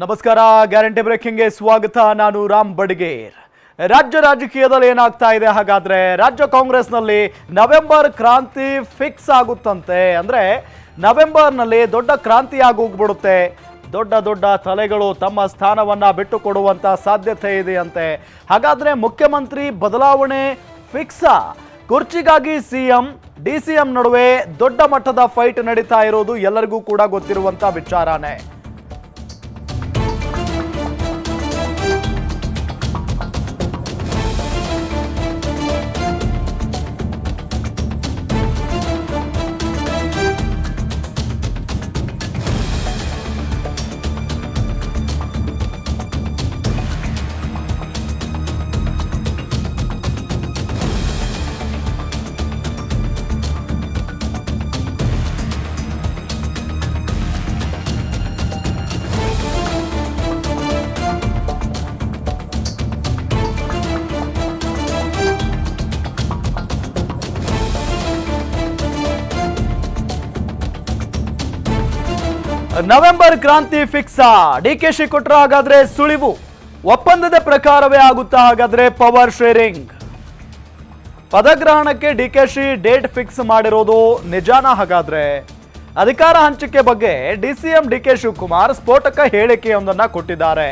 ನಮಸ್ಕಾರ, ಗ್ಯಾರಂಟಿ ಬ್ರೇಕಿಂಗ್ಗೆ ಸ್ವಾಗತ. ನಾನು ರಾಮ್ ಬಡ್ಗೇರ್. ರಾಜ್ಯ ರಾಜಕೀಯದಲ್ಲಿ ಏನಾಗ್ತಾ ಇದೆ? ಹಾಗಾದ್ರೆ ರಾಜ್ಯ ಕಾಂಗ್ರೆಸ್ನಲ್ಲಿ ನವೆಂಬರ್ ಕ್ರಾಂತಿ ಫಿಕ್ಸ್ ಆಗುತ್ತಂತೆ. ಅಂದ್ರೆ ನವೆಂಬರ್ನಲ್ಲಿ ದೊಡ್ಡ ಕ್ರಾಂತಿ ಆಗೋಗ್ಬಿಡುತ್ತೆ ದೊಡ್ಡ ದೊಡ್ಡ ತಲೆಗಳು ತಮ್ಮ ಸ್ಥಾನವನ್ನ ಬಿಟ್ಟು ಕೊಡುವಂತ ಸಾಧ್ಯತೆ ಇದೆಯಂತೆ. ಹಾಗಾದ್ರೆ ಮುಖ್ಯಮಂತ್ರಿ ಬದಲಾವಣೆ ಫಿಕ್ಸಾ. ಕುರ್ಚಿಗಾಗಿ ಸಿಎಂ ಡಿ ಸಿ ಎಂ ನಡುವೆ ದೊಡ್ಡ ಮಟ್ಟದ ಫೈಟ್ ನಡೀತಾ ಇರೋದು ಎಲ್ಲರಿಗೂ ಕೂಡ ಗೊತ್ತಿರುವಂತ ವಿಚಾರನೇ. ನವೆಂಬರ್ ಕ್ರಾಂತಿ ಫಿಕ್ಸಾ. ಡಿ ಕೆ ಶಿ ಕೊಟ್ರ ಹಾಗಾದ್ರೆ ಸುಳಿವು. ಒಪ್ಪಂದದ ಪ್ರಕಾರವೇ ಆಗುತ್ತಾ ಹಾಗಾದ್ರೆ ಪವರ್ ಶೇರಿಂಗ್. ಪದಗ್ರಹಣಕ್ಕೆ ಡಿ ಕೆ ಶಿ ಡೇಟ್ ಫಿಕ್ಸ್ ಮಾಡಿರೋದು ನಿಜಾನ ಹಾಗಾದ್ರೆ? ಅಧಿಕಾರ ಹಂಚಿಕೆ ಬಗ್ಗೆ D C M D K Shivakumar ಸ್ಫೋಟಕ ಹೇಳಿಕೆಯೊಂದನ್ನ ಕೊಟ್ಟಿದ್ದಾರೆ.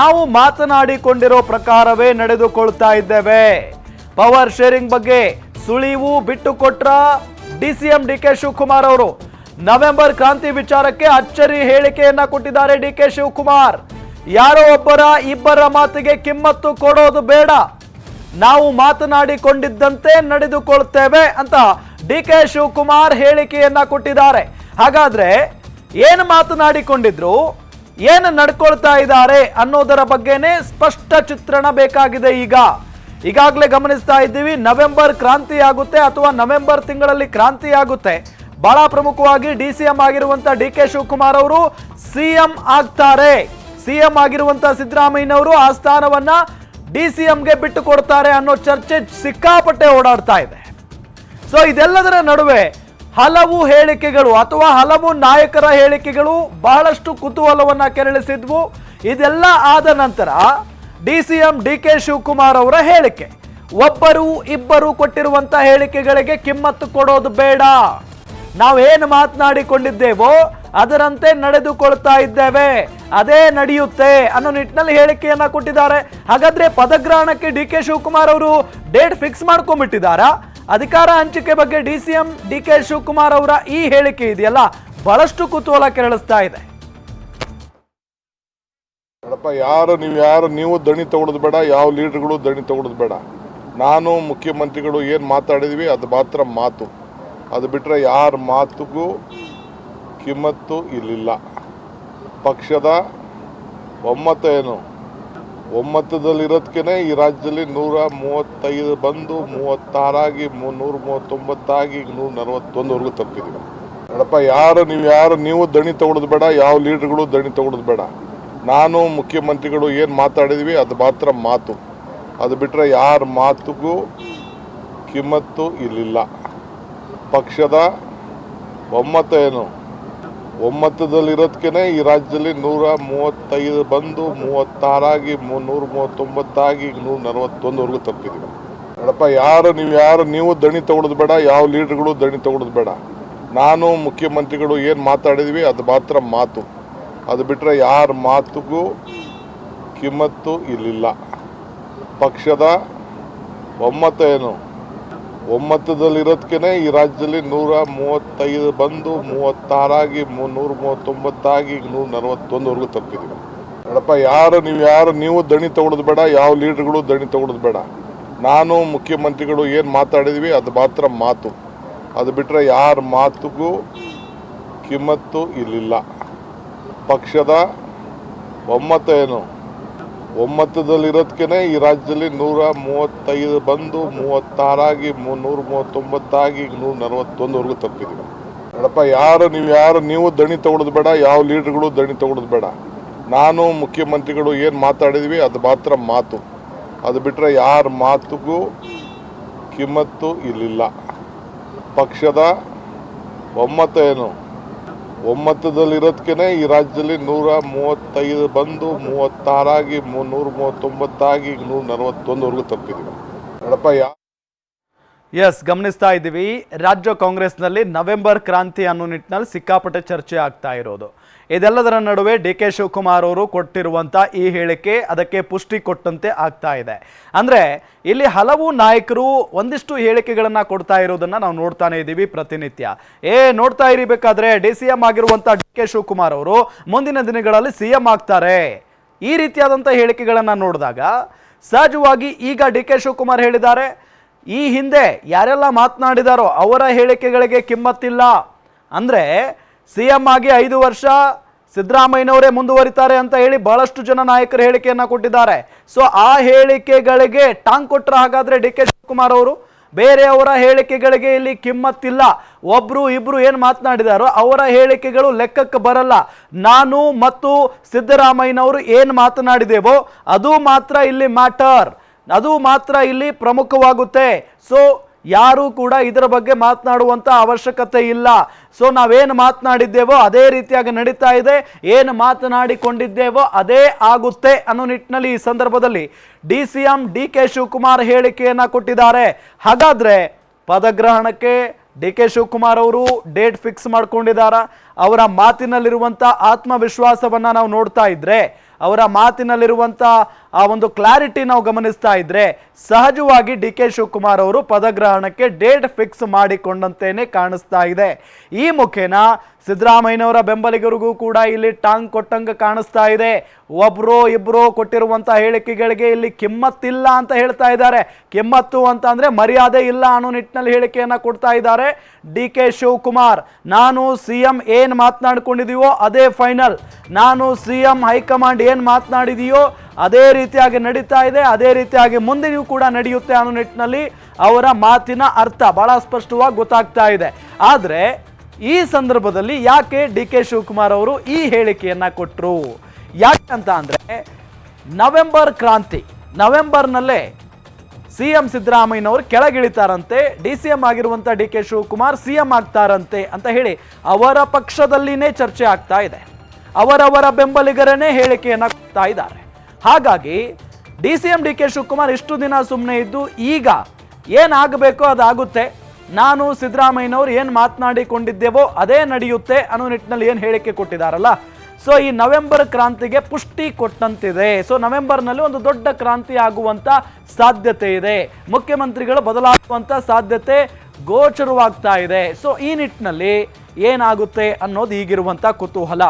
ನಾವು ಮಾತನಾಡಿಕೊಂಡಿರೋ ಪ್ರಕಾರವೇ ನಡೆದುಕೊಳ್ತಾ ಇದ್ದೇವೆ. ಪವರ್ ಶೇರಿಂಗ್ ಬಗ್ಗೆ ಸುಳಿವು ಬಿಟ್ಟು ಕೊಟ್ರ D C M D K Shivakumar ಅವರು ನವೆಂಬರ್ ಕ್ರಾಂತಿ ವಿಚಾರಕ್ಕೆ ಅಚ್ಚರಿ ಹೇಳಿಕೆಯನ್ನ ಕೊಟ್ಟಿದ್ದಾರೆ ಡಿ ಕೆ ಶಿವಕುಮಾರ್. ಯಾರೋ ಒಬ್ಬರ ಇಬ್ಬರ ಮಾತಿಗೆ ಕಿಮ್ಮತ್ತು ಕೊಡೋದು ಬೇಡ. ನಾವು ಮಾತನಾಡಿಕೊಂಡಿದ್ದಂತೆ ನಡೆದುಕೊಳ್ತೇವೆ ಅಂತ ಡಿ ಕೆ ಶಿವಕುಮಾರ್ ಹೇಳಿಕೆಯನ್ನ ಕೊಟ್ಟಿದ್ದಾರೆ. ಹಾಗಾದ್ರೆ ಏನು ಮಾತನಾಡಿಕೊಂಡಿದ್ರು? ಏನು ನಡ್ಕೊಳ್ತಾ ಇದ್ದಾರೆ ಅನ್ನೋದರ ಬಗ್ಗೆನೇ ಸ್ಪಷ್ಟ ಚಿತ್ರಣ ಬೇಕಾಗಿದೆ ಈಗ. ಈಗಾಗಲೇ ಗಮನಿಸ್ತಾ ಇದ್ದೀವಿ, ನವೆಂಬರ್ ಕ್ರಾಂತಿ ಆಗುತ್ತೆ ಅಥವಾ ನವೆಂಬರ್ ತಿಂಗಳಲ್ಲಿ ಕ್ರಾಂತಿ ಆಗುತ್ತೆ ಬಹಳ ಪ್ರಮುಖವಾಗಿ ಡಿ ಸಿ ಎಂ ಆಗಿರುವಂತ ಡಿ ಕೆ ಶಿವಕುಮಾರ್ ಅವರು ಸಿಎಂ ಆಗ್ತಾರೆ. ಸಿಎಂ ಆಗಿರುವಂತ ಸಿದ್ದರಾಮಯ್ಯನವರು ಆ ಸ್ಥಾನವನ್ನ ಡಿ ಸಿ ಎಂಗೆ ಬಿಟ್ಟು ಕೊಡ್ತಾರೆ ಅನ್ನೋ ಚರ್ಚೆ ಸಿಕ್ಕಾಪಟ್ಟೆ ಓಡಾಡ್ತಾ ಇದೆ. ಸೊ ಇದೆಲ್ಲದರ ನಡುವೆ ಹಲವು ಹೇಳಿಕೆಗಳು ಅಥವಾ ಹಲವು ನಾಯಕರ ಹೇಳಿಕೆಗಳು ಬಹಳಷ್ಟು ಕುತೂಹಲವನ್ನ ಕೆರಳಿಸಿದ್ವು. ಇದೆಲ್ಲ ಆದ ನಂತರ D C M, D K Shivakumar ಅವರ ಹೇಳಿಕೆ, ಒಬ್ಬರು ಇಬ್ಬರು ಕೊಟ್ಟಿರುವಂತ ಹೇಳಿಕೆಗಳಿಗೆ ಕಿಮ್ಮತ್ತು ಕೊಡೋದು ಬೇಡ. ನಾವೇನು ಮಾತನಾಡಿಕೊಂಡಿದ್ದೇವೋ ಅದರಂತೆ ನಡೆದುಕೊಳ್ತಾ ಇದ್ದೇವೆ. ಅದೇ ನಡೆಯುತ್ತೆ ಅನ್ನೋ ನಿಟ್ಟಿನಲ್ಲಿ ಹೇಳಿಕೆಯನ್ನ ಕೊಟ್ಟಿದ್ದಾರೆ. ಹಾಗಾದ್ರೆ ಪದಗ್ರಹಣಕ್ಕೆ ಡಿ ಕೆ ಶಿವಕುಮಾರ್ ಅವರು ಡೇಟ್ ಫಿಕ್ಸ್ ಮಾಡ್ಕೊಂಡ್ಬಿಟ್ಟಿದ್ದಾರಾ? ಅಧಿಕಾರ ಹಂಚಿಕೆ ಬಗ್ಗೆ D C M, D K Shivakumar ಅವರ ಈ ಹೇಳಿಕೆ ಇದೆಯಲ್ಲ, ಬಹಳಷ್ಟು ಕುತೂಹಲ ಕೆರಳಿಸ್ತಾ ಇದೆ. ಯಾರು ನೀವು ಯಾರು, ನೀವು ದಣಿ ತಗೊಳ್ಳೋದು ಬೇಡ, ಯಾವ ಲೀಡರ್ಗಳು ದಣಿ ತಗೊಳ್ಳೋದು ಬೇಡ. ನಾನು ಮುಖ್ಯಮಂತ್ರಿಗಳು ಏನು ಮಾತಾಡಿದ್ವಿ, ಅದು ಮಾತ್ರ ಮಾತು. ಅದು ಬಿಟ್ಟರೆ ಯಾರ ಮಾತುಗೂ ಕಿಮ್ಮತ್ತು ಇಲ್ಲಿಲ್ಲ. ಪಕ್ಷದ ಒಮ್ಮತ ಏನು? ಒಮ್ಮತದಲ್ಲಿರೋದಕ್ಕೆ ಈ ರಾಜ್ಯದಲ್ಲಿ ನೂರ ಮೂವತ್ತೈದು ಬಂದು ಮೂವತ್ತಾರಾಗಿ ನೂರ ಮೂವತ್ತೊಂಬತ್ತಾಗಿ ಈಗ ನೂರ ನಲವತ್ತೊಂದವರೆಗೂ ತಲುಪಿದ್ದೀವಿ ನೋಡಪ್ಪ, ಯಾರು ನೀವು ಯಾರು? ನೀವು ದಣಿ ತಗೊಳ್ಳೋದು ಬೇಡ, ಯಾವ ಲೀಡರ್ಗಳು ದಣಿ ತಗೊಳ್ಳೋದು ಬೇಡ. ನಾನು ಮುಖ್ಯಮಂತ್ರಿಗಳು ಏನು ಮಾತಾಡಿದ್ವಿ ಅದು ಮಾತ್ರ ಮಾತು. ಅದು ಬಿಟ್ಟರೆ ಯಾರ ಮಾತುಗೂ ಕಿಮ್ಮತ್ತು ಇಲ್ಲಿಲ್ಲ. ಪಕ್ಷದ ಒಮ್ಮತ ಏನು? ಒಮ್ಮತದಲ್ಲಿರೋದಕ್ಕೆ ಈ ರಾಜ್ಯದಲ್ಲಿ ನೂರ ಮೂವತ್ತೈದು ಬಂದು ಮೂವತ್ತಾರಾಗಿ ನೂರ ಮೂವತ್ತೊಂಬತ್ತಾಗಿ ನೂರ ನಲವತ್ತೊಂದುವರೆಗೂ ತಲುಪಿದ್ದೀವಿ ನೋಡಪ್ಪ ಯಾರು ನೀವು ಯಾರು ನೀವು ದಣಿ ತಗೊಳ್ಳೋದು ಬೇಡ, ಯಾವ ಲೀಡರ್ಗಳು ದಣಿ ತಗೊಳ್ಳೋದು ಬೇಡ. ನಾನು ಮುಖ್ಯಮಂತ್ರಿಗಳು ಏನು ಮಾತಾಡಿದ್ವಿ, ಅದು ಮಾತ್ರ ಮಾತು. ಅದು ಬಿಟ್ಟರೆ ಯಾರ ಮಾತುಗೂ ಕಿಮ್ಮತ್ತು ಇಲ್ಲಿಲ್ಲ. ಪಕ್ಷದ ಒಮ್ಮತ ಏನು? ಒಮ್ಮತದಲ್ಲಿರೋದಕ್ಕೆ ಈ ರಾಜ್ಯದಲ್ಲಿ ನೂರ ಮೂವತ್ತೈದು ಬಂದು ಮೂವತ್ತಾರಾಗಿ ನೂರ ಮೂವತ್ತೊಂಬತ್ತಾಗಿ ಈಗ ನೂರ ನಲವತ್ತೊಂದುವರೆಗೂ ತಲುಪಿದ್ದೀವಿ ನೋಡಪ್ಪ, ಯಾರು ನೀವು ಯಾರು, ನೀವು ದಣಿ ತಗೊಳ್ಳೋದು ಬೇಡ, ಯಾವ ಲೀಡರ್ಗಳು ದಣಿ ತಗೊಳ್ಳೋದು ಬೇಡ. ನಾನು ಮುಖ್ಯಮಂತ್ರಿಗಳು ಏನು ಮಾತಾಡಿದ್ವಿ ಅದು ಮಾತ್ರ ಮಾತು. ಅದು ಬಿಟ್ಟರೆ ಯಾರ ಮಾತುಗೂ ಕಿಮ್ಮತ್ತು ಇಲ್ಲಿಲ್ಲ. ಪಕ್ಷದ ಒಮ್ಮತ ಏನು? ಒಮ್ಮತದಲ್ಲಿರೋದಕ್ಕೆ ಈ ರಾಜ್ಯದಲ್ಲಿ ನೂರ ಮೂವತ್ತೈದು ಬಂದು ಮೂವತ್ತಾರಾಗಿ ನೂರ ಮೂವತ್ತೊಂಬತ್ತಾಗಿ ಈಗ ನೂರ ನಲವತ್ತೊಂದವರೆಗೂ ತಲುಪಿದ್ದೀವಿ ನೋಡಪ್ಪ ಯಾರು ನೀವು ಯಾರು, ನೀವು ದಣಿ ತಗೊಳ್ಳೋದು ಬೇಡ, ಯಾವ ಲೀಡರ್ಗಳು ದಣಿ ತಗೊಳ್ಳೋದು ಬೇಡ. ನಾನು ಮುಖ್ಯಮಂತ್ರಿಗಳು ಏನು ಮಾತಾಡಿದ್ವಿ, ಅದು ಮಾತ್ರ ಮಾತು. ಅದು ಬಿಟ್ಟರೆ ಯಾರ ಮಾತುಗೂ ಕಿಮ್ಮತ್ತು ಇಲ್ಲಿಲ್ಲ. ಪಕ್ಷದ ಒಮ್ಮತ ಏನು? ಒಮ್ಮತದಲ್ಲಿ ಇರೋದಕ್ಕೆ ಈ ರಾಜ್ಯದಲ್ಲಿ ನೂರ ಮೂವತ್ತೈದು ಬಂದು ಮೂವತ್ತಾರಾಗಿ ನೂರ ಮೂವತ್ತೊಂಬತ್ತಾಗಿ ನೂರ ನಲವತ್ತೊಂದುವರೆಗೂ ತಲುಪಿದ್ದೀವಿ ನೋಡಪ್ಪ ಯಾ ಎಸ್ ಗಮನಿಸ್ತಾ ಇದ್ದೀವಿ. ರಾಜ್ಯ ಕಾಂಗ್ರೆಸ್ನಲ್ಲಿ ನವೆಂಬರ್ ಕ್ರಾಂತಿ ಅನ್ನೋ ನಿಟ್ಟಿನಲ್ಲಿ ಸಿಕ್ಕಾಪಟ್ಟೆ ಚರ್ಚೆ ಆಗ್ತಾ ಇರೋದು. ಇದೆಲ್ಲದರ ನಡುವೆ ಡಿ ಕೆ ಶಿವಕುಮಾರ್ ಅವರು ಕೊಟ್ಟಿರುವಂತ ಈ ಹೇಳಿಕೆ ಅದಕ್ಕೆ ಪುಷ್ಟಿ ಕೊಟ್ಟಂತೆ ಆಗ್ತಾ ಇದೆ. ಅಂದ್ರೆ ಇಲ್ಲಿ ಹಲವು ನಾಯಕರು ಒಂದಿಷ್ಟು ಹೇಳಿಕೆಗಳನ್ನ ಕೊಡ್ತಾ ಇರೋದನ್ನ ನಾವು ನೋಡ್ತಾನೆ ಇದ್ದೀವಿ ಪ್ರತಿನಿತ್ಯ. ಏ, ನೋಡ್ತಾ ಇರಬೇಕಾದ್ರೆ ಡಿ ಸಿ ಎಂ ಆಗಿರುವಂತ ಡಿ ಕೆ ಶಿವಕುಮಾರ್ ಅವರು ಮುಂದಿನ ದಿನಗಳಲ್ಲಿ ಸಿ ಎಂ ಆಗ್ತಾರೆ. ಈ ರೀತಿಯಾದಂಥ ಹೇಳಿಕೆಗಳನ್ನ ನೋಡಿದಾಗ ಸಹಜವಾಗಿ ಈಗ ಡಿ ಕೆ ಶಿವಕುಮಾರ್ ಹೇಳಿದ್ದಾರೆ. ಈ ಹಿಂದೆ ಯಾರೆಲ್ಲ ಮಾತನಾಡಿದಾರೋ ಅವರ ಹೇಳಿಕೆಗಳಿಗೆ ಕಿಮ್ಮತ್ತಿಲ್ಲ. ಅಂದ್ರೆ ಸಿ ಎಂ ಆಗಿ ಐದು ವರ್ಷ ಸಿದ್ದರಾಮಯ್ಯನವರೇ ಮುಂದುವರಿತಾರೆ ಅಂತ ಹೇಳಿ ಬಹಳಷ್ಟು ಜನ ನಾಯಕರು ಹೇಳಿಕೆಯನ್ನು ಕೊಟ್ಟಿದ್ದಾರೆ. ಸೊ ಆ ಹೇಳಿಕೆಗಳಿಗೆ ಟಾಂಗ್ ಕೊಟ್ಟರೆ ಹಾಗಾದ್ರೆ ಡಿ ಕೆ ಶಿವಕುಮಾರ್ ಅವರು ಬೇರೆಯವರ ಹೇಳಿಕೆಗಳಿಗೆ ಇಲ್ಲಿ ಕಿಮ್ಮತ್ತಿಲ್ಲ. ಒಬ್ರು ಇಬ್ರು ಏನು ಮಾತನಾಡಿದಾರೋ ಅವರ ಹೇಳಿಕೆಗಳು ಲೆಕ್ಕಕ್ಕೆ ಬರಲ್ಲ. ನಾನು ಮತ್ತು ಸಿದ್ದರಾಮಯ್ಯನವರು ಏನು ಮಾತನಾಡಿದೇವೋ ಅದು ಮಾತ್ರ ಇಲ್ಲಿ ಮ್ಯಾಟರ್. ಅದು ಮಾತ್ರ ಇಲ್ಲಿ ಪ್ರಮುಖವಾಗುತ್ತೆ. ಸೊ ಯಾರು ಕೂಡ ಇದರ ಬಗ್ಗೆ ಮಾತನಾಡುವಂತ ಅವಶ್ಯಕತೆ ಇಲ್ಲ. ಸೊ ನಾವೇನು ಮಾತನಾಡಿದ್ದೇವೋ ಅದೇ ರೀತಿಯಾಗಿ ನಡೀತಾ ಇದೆ. ಏನು ಮಾತನಾಡಿಕೊಂಡಿದ್ದೇವೋ ಅದೇ ಆಗುತ್ತೆ ಅನ್ನೋ ನಿಟ್ಟಿನಲ್ಲಿ ಈ ಸಂದರ್ಭದಲ್ಲಿ D C M D K Shivakumar ಹೇಳಿಕೆಯನ್ನು ಕೊಟ್ಟಿದ್ದಾರೆ. ಹಾಗಾದ್ರೆ ಪದಗ್ರಹಣಕ್ಕೆ ಡಿ ಕೆ ಶಿವಕುಮಾರ್ ಅವರು ಡೇಟ್ ಫಿಕ್ಸ್ ಮಾಡ್ಕೊಂಡಿದ್ದಾರೆ? ಅವರ ಮಾತಿನಲ್ಲಿರುವಂಥ ಆತ್ಮವಿಶ್ವಾಸವನ್ನ ನಾವು ನೋಡ್ತಾ ಇದ್ರೆ ಅವರ ಮಾತಿನಲ್ಲಿರುವಂಥ ಆ ಒಂದು ಕ್ಲಾರಿಟಿ ನಾವು ಗಮನಿಸ್ತಾ ಇದ್ದರೆ ಸಹಜವಾಗಿ ಡಿ ಕೆ ಶಿವಕುಮಾರ್ ಅವರು ಪದಗ್ರಹಣಕ್ಕೆ ಡೇಟ್ ಫಿಕ್ಸ್ ಮಾಡಿಕೊಂಡಂತೇನೆ ಕಾಣಿಸ್ತಾ ಇದೆ. ಈ ಮುಖೇನ ಸಿದ್ದರಾಮಯ್ಯನವರ ಬೆಂಬಲಿಗರಿಗೂ ಕೂಡ ಇಲ್ಲಿ ಟಾಂಗ್ ಕೊಟ್ಟಂಗೆ ಕಾಣಿಸ್ತಾ ಇದೆ. ಒಬ್ರು ಇಬ್ಬರು ಕೊಟ್ಟಿರುವಂಥ ಹೇಳಿಕೆಗಳಿಗೆ ಇಲ್ಲಿ ಕಿಮ್ಮತ್ತಿಲ್ಲ ಅಂತ ಹೇಳ್ತಾ ಇದ್ದಾರೆ. ಕಿಮ್ಮತ್ತು ಅಂತ ಅಂದರೆ ಮರ್ಯಾದೆ ಇಲ್ಲ ಅನ್ನೋ ನಿಟ್ಟಿನಲ್ಲಿ ಹೇಳಿಕೆಯನ್ನು ಕೊಡ್ತಾ ಇದ್ದಾರೆ. ಡಿ ಕೆ ಶಿವಕುಮಾರ್, ನಾನು ಸಿ ಎಂ ಏನು ಮಾತನಾಡ್ಕೊಂಡಿದೀವೋ ಅದೇ ಫೈನಲ್. ನಾನು ಸಿ ಎಂ ಹೈಕಮಾಂಡ್ ಏನು ಮಾತನಾಡಿದೆಯೋ ಅದೇ ರೀತಿಯಾಗಿ ನಡೀತಾ ಇದೆ. ಅದೇ ರೀತಿಯಾಗಿ ಮುಂದೆಯೂ ಕೂಡ ನಡೆಯುತ್ತೆ ಅನ್ನೋ ನಿಟ್ಟಿನಲ್ಲಿ ಅವರ ಮಾತಿನ ಅರ್ಥ ಭಾಳ ಸ್ಪಷ್ಟವಾಗಿ ಗೊತ್ತಾಗ್ತಾ ಇದೆ. ಆದ್ರೆ ಈ ಸಂದರ್ಭದಲ್ಲಿ ಯಾಕೆ ಡಿ ಕೆ ಶಿವಕುಮಾರ್ ಅವರು ಈ ಹೇಳಿಕೆಯನ್ನು ಕೊಟ್ಟರು ಯಾಕೆ ಅಂತ ಅಂದ್ರೆ, ನವೆಂಬರ್ ಕ್ರಾಂತಿ, ನವೆಂಬರ್ನಲ್ಲೇ ಸಿ ಎಂ ಸಿದ್ದರಾಮಯ್ಯನವರು ಕೆಳಗಿಳಿತಾರಂತೆ, ಡಿ ಸಿ ಎಂ ಆಗಿರುವಂಥ D K Shivakumar C M ಆಗ್ತಾರಂತೆ ಅಂತ ಹೇಳಿ ಅವರ ಪಕ್ಷದಲ್ಲಿನೇ ಚರ್ಚೆ ಆಗ್ತಾ ಇದೆ. ಅವರವರ ಬೆಂಬಲಿಗರನ್ನೇ ಹೇಳಿಕೆಯನ್ನು ಕೊಡ್ತಾ ಇದ್ದಾರೆ. ಹಾಗಾಗಿ D C M, D K Shivakumar ಇಷ್ಟು ದಿನ ಸುಮ್ಮನೆ ಇದ್ದು ಈಗ ಏನಾಗಬೇಕೋ ಅದಾಗುತ್ತೆ. ನಾನು ಸಿದ್ದರಾಮಯ್ಯನವರು ಏನು ಮಾತನಾಡಿಕೊಂಡಿದ್ದೇವೋ ಅದೇ ನಡೆಯುತ್ತೆ ಅನ್ನೋ ನಿಟ್ಟಿನಲ್ಲಿ ಏನು ಹೇಳಿಕೆ ಕೊಟ್ಟಿದ್ದಾರಲ್ಲ ಸೊ ಈ ನವೆಂಬರ್ ಕ್ರಾಂತಿಗೆ ಪುಷ್ಟಿ ಕೊಟ್ಟಂತಿದೆ. ಸೊ ನವೆಂಬರ್ನಲ್ಲಿ ಒಂದು ದೊಡ್ಡ ಕ್ರಾಂತಿ ಆಗುವಂಥ ಸಾಧ್ಯತೆ ಇದೆ. ಮುಖ್ಯಮಂತ್ರಿಗಳು ಬದಲಾಗುವಂಥ ಸಾಧ್ಯತೆ ಗೋಚರವಾಗ್ತಾ ಇದೆ. ಸೊ ಈ ನಿಟ್ಟಿನಲ್ಲಿ ಏನಾಗುತ್ತೆ ಅನ್ನೋದು ಈಗಿರುವಂಥ ಕುತೂಹಲ.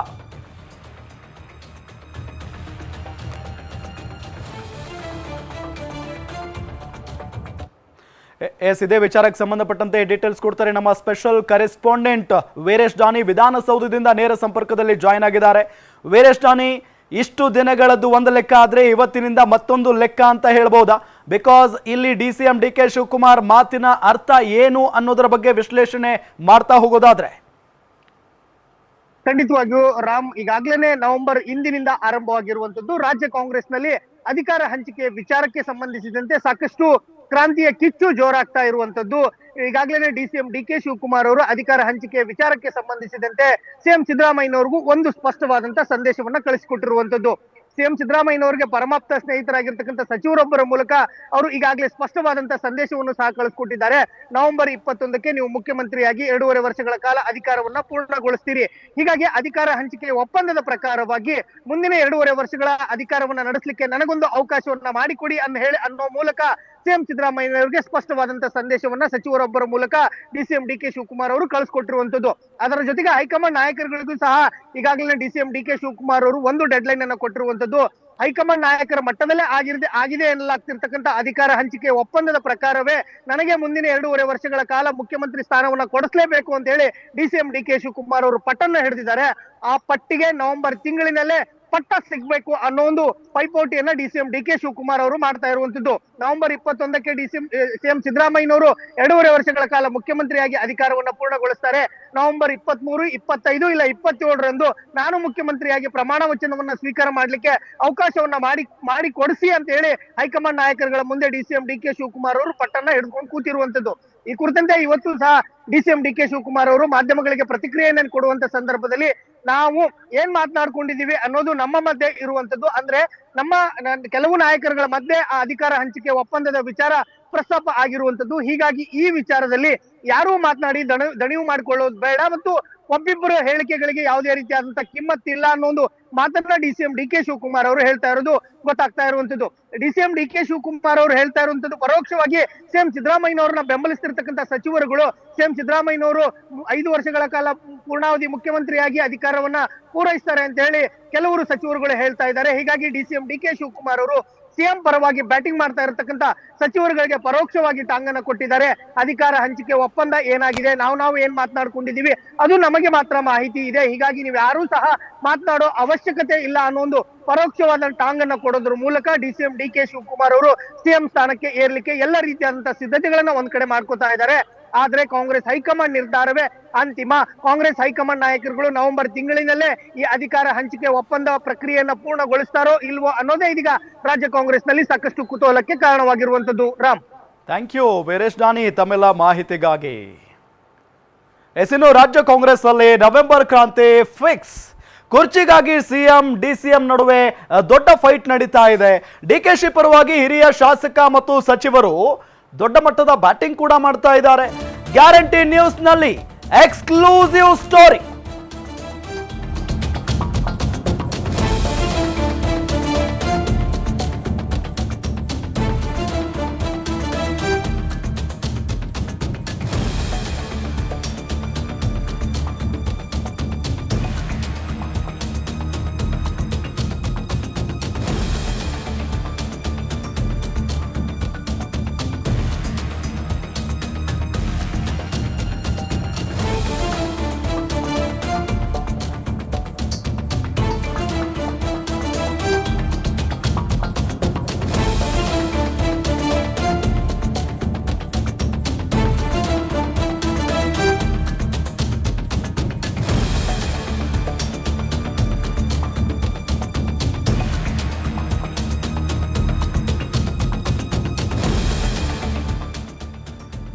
ಎಸ್, ಇದೇ ವಿಚಾರಕ್ಕೆ ಸಂಬಂಧಪಟ್ಟಂತೆ ಡೀಟೇಲ್ಸ್ ಕೊಡ್ತಾರೆ ನಮ್ಮ ಸ್ಪೆಷಲ್ ಕರೆಸ್ಪಾಂಡೆಂಟ್ ವೀರೇಶ್ ಡಾನಿ ವಿಧಾನಸೌಧದಿಂದ ನೇರ ಸಂಪರ್ಕದಲ್ಲಿ ಜಾಯ್ನ್ ಆಗಿದ್ದಾರೆ. ವೀರೇಶ್ ಡಾನಿ ಇಷ್ಟು ದಿನಗಳದ್ದು ಒಂದು ಲೆಕ್ಕ ಆದರೆ ಇವತ್ತಿನಿಂದ ಮತ್ತೊಂದು ಲೆಕ್ಕ ಅಂತ ಹೇಳ್ಬೋದಾ? ಬಿಕಾಸ್ ಇಲ್ಲಿ D C M D K Shivakumar ಮಾತಿನ ಅರ್ಥ ಏನು ಅನ್ನೋದರ ಬಗ್ಗೆ ವಿಶ್ಲೇಷಣೆ ಮಾಡ್ತಾ ಹೋಗೋದಾದ್ರೆ. ಖಂಡಿತವಾಗಿಯೂ ರಾಮ್ ಈಗಾಗಲೇ ನವೆಂಬರ್ ಇಂದಿನಿಂದ ಆರಂಭವಾಗಿರುವಂತದ್ದು ರಾಜ್ಯ ಕಾಂಗ್ರೆಸ್ನಲ್ಲಿ ಅಧಿಕಾರ ಹಂಚಿಕೆ ವಿಚಾರಕ್ಕೆ ಸಂಬಂಧಿಸಿದಂತೆ ಸಾಕಷ್ಟು ಕ್ರಾಂತಿಯ ಕಿಚ್ಚು ಜೋರಾಗ್ತಾ ಇರುವಂತದ್ದು. ಈಗಾಗಲೇ D C M D K Shivakumar ಅವರು ಅಧಿಕಾರ ಹಂಚಿಕೆ ವಿಚಾರಕ್ಕೆ ಸಂಬಂಧಿಸಿದಂತೆ ಸಿಎಂ ಸಿದ್ದರಾಮಯ್ಯನವರಿಗೂ ಒಂದು ಸ್ಪಷ್ಟವಾದಂತಹ ಸಂದೇಶವನ್ನ ಕಳಿಸಿಕೊಟ್ಟಿರುವಂತದ್ದು. ಸಿಎಂ ಸಿದ್ದರಾಮಯ್ಯನವರಿಗೆ ಪರಮಾಪ್ತ ಸ್ನೇಹಿತರಾಗಿರ್ತಕ್ಕಂಥ ಸಚಿವರೊಬ್ಬರ ಮೂಲಕ ಅವರು ಈಗಾಗಲೇ ಸ್ಪಷ್ಟವಾದಂತಹ ಸಂದೇಶವನ್ನು ಸಹ ಕಳಿಸ್ಕೊಟ್ಟಿದ್ದಾರೆ. ನವೆಂಬರ್ ಇಪ್ಪತ್ತೊಂದಕ್ಕೆ ನೀವು ಮುಖ್ಯಮಂತ್ರಿಯಾಗಿ ಎರಡೂವರೆ ವರ್ಷಗಳ ಕಾಲ ಅಧಿಕಾರವನ್ನ ಪೂರ್ಣಗೊಳಿಸ್ತೀರಿ. ಹೀಗಾಗಿ ಅಧಿಕಾರ ಹಂಚಿಕೆ ಒಪ್ಪಂದದ ಪ್ರಕಾರವಾಗಿ ಮುಂದಿನ ಎರಡೂವರೆ ವರ್ಷಗಳ ಅಧಿಕಾರವನ್ನ ನಡೆಸಲಿಕ್ಕೆ ನನಗೊಂದು ಅವಕಾಶವನ್ನ ಮಾಡಿಕೊಡಿ ಅಂತ ಹೇಳಿ ಅನ್ನೋ ಮೂಲಕ ಸಿಎಂ ಸಿದ್ದರಾಮಯ್ಯನವರಿಗೆ ಸ್ಪಷ್ಟವಾದಂತಹ ಸಂದೇಶವನ್ನ ಸಚಿವರೊಬ್ಬರ ಮೂಲಕ ಡಿಸಿಎಂ ಡಿ ಕೆ ಶಿವಕುಮಾರ್ ಅವರು ಕಳಿಸ್ಕೊಟ್ಟಿರುವಂತದ್ದು. ಅದರ ಜೊತೆಗೆ ಹೈಕಮಾಂಡ್ ನಾಯಕರುಗಳಿಗೂ ಸಹ ಈಗಾಗಲೇ ಡಿಸಿಎಂ ಡಿ ಕೆ ಶಿವಕುಮಾರ್ ಅವರು ಒಂದು ಡೆಡ್ ಲೈನ್ ಅನ್ನ ಕೊಟ್ಟಿರುವಂತದ್ದು ಹೈಕಮಾಂಡ್ ನಾಯಕರ ಮಟ್ಟದಲ್ಲೇ ಆಗಿರದೆ ಆಗಿದೆ ಎನ್ನಲಾಗ್ತಿರ್ತಕ್ಕಂತ ಅಧಿಕಾರ ಹಂಚಿಕೆ ಒಪ್ಪಂದದ ಪ್ರಕಾರವೇ ನನಗೆ ಮುಂದಿನ ಎರಡೂವರೆ ವರ್ಷಗಳ ಕಾಲ ಮುಖ್ಯಮಂತ್ರಿ ಸ್ಥಾನವನ್ನ ಕೊಡಿಸಲೇಬೇಕು ಅಂತ ಹೇಳಿ D C M D K Shivakumar ಅವರು ಪಟ್ಟನ್ನ ಹಿಡಿದಿದ್ದಾರೆ. ಆ ಪಟ್ಟಿಗೆ ನವೆಂಬರ್ ತಿಂಗಳಿನಲ್ಲೇ ಪಟ್ಟ ಸಿಗ್ಬೇಕು ಅನ್ನೋ ಒಂದು ಪೈಪೋಟಿಯನ್ನ D C D K Shivakumar ಅವರು ಮಾಡ್ತಾ ಇರುವಂತದ್ದು ನವೆಂಬರ್ ಇಪ್ಪತ್ತೊಂದಕ್ಕೆ ಡಿ ಸಿ ಎಂ ಸಿಎಂ ಸಿದ್ದರಾಮಯ್ಯನವರು ಎರಡೂವರೆ ವರ್ಷಗಳ ಕಾಲ ಮುಖ್ಯಮಂತ್ರಿಯಾಗಿ ಅಧಿಕಾರವನ್ನು ಪೂರ್ಣಗೊಳಿಸ್ತಾರೆ. ನವೆಂಬರ್ ಇಪ್ಪತ್ತ್ ಮೂರು ಇಪ್ಪತ್ತೈದು ಇಲ್ಲ ಇಪ್ಪತ್ತೇಳರಂದು ನಾನು ಮುಖ್ಯಮಂತ್ರಿಯಾಗಿ ಪ್ರಮಾಣ ವಚನವನ್ನ ಸ್ವೀಕಾರ ಮಾಡಲಿಕ್ಕೆ ಅವಕಾಶವನ್ನ ಮಾಡಿ ಮಾಡಿ ಕೊಡಿಸಿ ಅಂತ ಹೇಳಿ ಹೈಕಮಾಂಡ್ ನಾಯಕರುಗಳ ಮುಂದೆ D C D K Shivakumar ಅವರು ಪಟ್ಟನ್ನ ಹಿಡ್ಕೊಂಡು ಕೂತಿರುವಂತದ್ದು ಈ ಕುರಿತಂತೆ ಇವತ್ತು ಸಹ D C D K Shivakumar ಅವರು ಮಾಧ್ಯಮಗಳಿಗೆ ಪ್ರತಿಕ್ರಿಯೆಯನ್ನು ಕೊಡುವಂತ ಸಂದರ್ಭದಲ್ಲಿ ನಾವು ಏನ್ ಮಾತನಾಡ್ಕೊಂಡಿದೀವಿ ಅನ್ನೋದು ನಮ್ಮ ಮಧ್ಯೆ ಇರುವಂತದ್ದು. ಅಂದ್ರೆ ನಮ್ಮ ಕೆಲವು ನಾಯಕರುಗಳ ಮಧ್ಯೆ ಆ ಅಧಿಕಾರ ಹಂಚಿಕೆ ಒಪ್ಪಂದದ ವಿಚಾರ ಪ್ರಸ್ತಾಪ ಆಗಿರುವಂತದ್ದು. ಹೀಗಾಗಿ ಈ ವಿಚಾರದಲ್ಲಿ ಯಾರು ಮಾತನಾಡಿ ದಣ ದಣಿವು ಮಾಡಿಕೊಳ್ಳೋದು ಬೇಡ. ಮತ್ತು ಒಬ್ಬಿಬ್ಬರ ಹೇಳಿಕೆಗಳಿಗೆ ಯಾವುದೇ ರೀತಿಯಾದಂತಹ ಕಿಮ್ಮತ್ತಿಲ್ಲ ಅನ್ನೋ ಒಂದು ಮಾತನ್ನ D C M D K Shivakumar ಅವರು ಹೇಳ್ತಾ ಇರೋದು ಗೊತ್ತಾಗ್ತಾ ಇರುವಂತದ್ದು D C M D K Shivakumar ಅವರು ಹೇಳ್ತಾ ಇರುವಂತದ್ದು ಪರೋಕ್ಷವಾಗಿ ಸಿಎಂ ಸಿದ್ದರಾಮಯ್ಯನವರನ್ನ ಬೆಂಬಲಿಸ್ತಿರ್ತಕ್ಕಂಥ ಸಚಿವರುಗಳು ಸಿಎಂ ಸಿದ್ದರಾಮಯ್ಯನವರು ಐದು ವರ್ಷಗಳ ಕಾಲ ಪೂರ್ಣಾವಧಿ ಮುಖ್ಯಮಂತ್ರಿಯಾಗಿ ಅಧಿಕಾರವನ್ನ ಪೂರೈಸ್ತಾರೆ ಅಂತ ಹೇಳಿ ಕೆಲವರು ಸಚಿವರುಗಳು ಹೇಳ್ತಾ ಇದ್ದಾರೆ. ಹೀಗಾಗಿ D C M D K Shivakumar ಅವರು ಸಿಎಂ ಪರವಾಗಿ ಬ್ಯಾಟಿಂಗ್ ಮಾಡ್ತಾ ಇರತಕ್ಕಂತ ಸಚಿವರುಗಳಿಗೆ ಪರೋಕ್ಷವಾಗಿ ಟಾಂಗನ್ನ ಕೊಟ್ಟಿದ್ದಾರೆ. ಅಧಿಕಾರ ಹಂಚಿಕೆ ಒಪ್ಪಂದ ಏನಾಗಿದೆ? ನಾವು ನಾವು ಏನ್ ಮಾತನಾಡ್ಕೊಂಡಿದೀವಿ ಅದು ನಮಗೆ ಮಾತ್ರ ಮಾಹಿತಿ ಇದೆ. ಹೀಗಾಗಿ ನೀವು ಯಾರೂ ಸಹ ಮಾತನಾಡೋ ಅವಶ್ಯಕತೆ ಇಲ್ಲ ಅನ್ನೋ ಒಂದು ಪರೋಕ್ಷವಾದ ಟಾಂಗನ್ನ ಕೊಡೋದ್ರ ಮೂಲಕ D CM D K Shivakumar ಅವರು ಸಿಎಂ ಸ್ಥಾನಕ್ಕೆ ಏರ್ಲಿಕ್ಕೆ ಎಲ್ಲ ರೀತಿಯಾದಂತಹ ಸಿದ್ಧತೆಗಳನ್ನ ಒಂದ್ ಕಡೆ ಮಾಡ್ಕೋತಾ ಇದ್ದಾರೆ. ಆದ್ರೆ ಕಾಂಗ್ರೆಸ್ ಹೈಕಮಾಂಡ್ ನಿರ್ಧಾರವೇ ಅಂತಿಮ. ಕಾಂಗ್ರೆಸ್ ಹೈಕಮಾಂಡ್ ನಾಯಕರುಗಳು ನವೆಂಬರ್ ತಿಂಗಳಿನಲ್ಲೇ ಈ ಅಧಿಕಾರ ಹಂಚಿಕೆ ಒಪ್ಪಂದ ಪ್ರಕ್ರಿಯೆಯನ್ನ ಪೂರ್ಣಗೊಳಿಸ್ತಾರೋ ಇಲ್ವೋ ಅನ್ನೋದೇ ಇದೀಗ ರಾಜ್ಯ ಕಾಂಗ್ರೆಸ್ನಲ್ಲಿ ಸಾಕಷ್ಟು ಕುತೂಹಲಕ್ಕೆ ಕಾರಣವಾಗಿರುವಂತದ್ದು ರಾಮ್. Thank you. ವೀರೇಶ್ ದಾನಿ ತಮ್ಮೆಲ್ಲ ಮಾಹಿತಿಗಾಗಿ. ಎಸಿನು ರಾಜ್ಯ ಕಾಂಗ್ರೆಸ್ ಅಲ್ಲಿ ನವೆಂಬರ್ ಕ್ರಾಂತಿ ಫಿಕ್ಸ್. ಕುರ್ಚಿಗಾಗಿ ಸಿಎಂ, ಡಿಸಿಎಂ ನಡುವೆ ದೊಡ್ಡ ಫೈಟ್ ನಡೀತಾ ಇದೆ. ಡಿ ಕೆ ಶಿ ಪರವಾಗಿ ಹಿರಿಯ ಶಾಸಕ ಮತ್ತು ಸಚಿವರು ದೊಡ್ಡ ಮಟ್ಟದ ಬ್ಯಾಟಿಂಗ್ ಕೂಡ ಮಾಡ್ತಾ ಇದ್ದಾರೆ. ಗ್ಯಾರಂಟಿ ನ್ಯೂಸ್ನಲ್ಲಿ ಎಕ್ಸ್ಕ್ಲೂಸಿವ್ ಸ್ಟೋರಿ.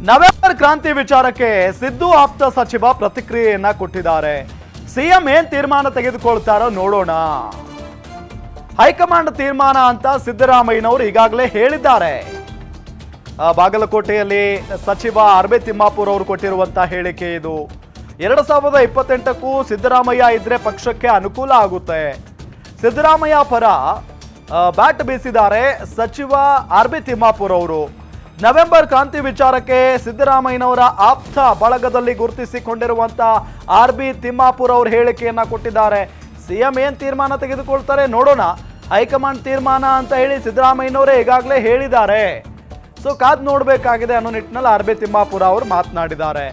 ನವೆಂಬರ್ ಕ್ರಾಂತಿ ವಿಚಾರಕ್ಕೆ ಸಿದ್ದು ಆಪ್ತ ಸಚಿವ ಪ್ರತಿಕ್ರಿಯೆಯನ್ನ ಕೊಟ್ಟಿದ್ದಾರೆ. ಸಿಎಂ ಏನ್ ತೀರ್ಮಾನ ತೆಗೆದುಕೊಳ್ತಾರೋ ನೋಡೋಣ. ಹೈಕಮಾಂಡ್ ತೀರ್ಮಾನ ಅಂತ ಸಿದ್ದರಾಮಯ್ಯನವರು ಈಗಾಗಲೇ ಹೇಳಿದ್ದಾರೆ. ಬಾಗಲಕೋಟೆಯಲ್ಲಿ ಸಚಿವ ಅರ್ಬೆ ತಿಮ್ಮಾಪುರ್ ಅವರು ಕೊಟ್ಟಿರುವಂತಹ ಹೇಳಿಕೆ ಇದು. ಎರಡು ಸಾವಿರದ ಇಪ್ಪತ್ತೆಂಟಕ್ಕೂ ಸಿದ್ದರಾಮಯ್ಯ ಇದ್ರೆ ಪಕ್ಷಕ್ಕೆ ಅನುಕೂಲ ಆಗುತ್ತೆ. ಸಿದ್ದರಾಮಯ್ಯ ಪರ ಬ್ಯಾಟ್ ಬೀಸಿದ್ದಾರೆ ಸಚಿವ ಆರ್ ಬಿ ತಿಮ್ಮಾಪುರ್ ಅವರು. ನವೆಂಬರ್ ಕ್ರಾಂತಿ ವಿಚಾರಕ್ಕೆ ಸಿದ್ದರಾಮಯ್ಯನವರ ಆಪ್ತ ಬಳಗದಲ್ಲಿ ಗುರುತಿಸಿಕೊಂಡಿರುವಂತ ಆರ್ ಬಿ ತಿಮ್ಮಾಪುರ್ ಅವರು ಹೇಳಿಕೆಯನ್ನ ಕೊಟ್ಟಿದ್ದಾರೆ. ಸಿಎಂ ಏನ್ ತೀರ್ಮಾನ ತೆಗೆದುಕೊಳ್ತಾರೆ ನೋಡೋಣ. ಹೈಕಮಾಂಡ್ ತೀರ್ಮಾನ ಅಂತ ಹೇಳಿ ಸಿದ್ದರಾಮಯ್ಯನವರೇ ಈಗಾಗಲೇ ಹೇಳಿದ್ದಾರೆ. ಸೊ, ಕಾದ್ ನೋಡಬೇಕಾಗಿದೆ ಅನ್ನೋ ನಿಟ್ಟಿನಲ್ಲಿ ಆರ್ ಬಿ ತಿಮ್ಮಾಪುರ ಅವರು ಮಾತನಾಡಿದ್ದಾರೆ.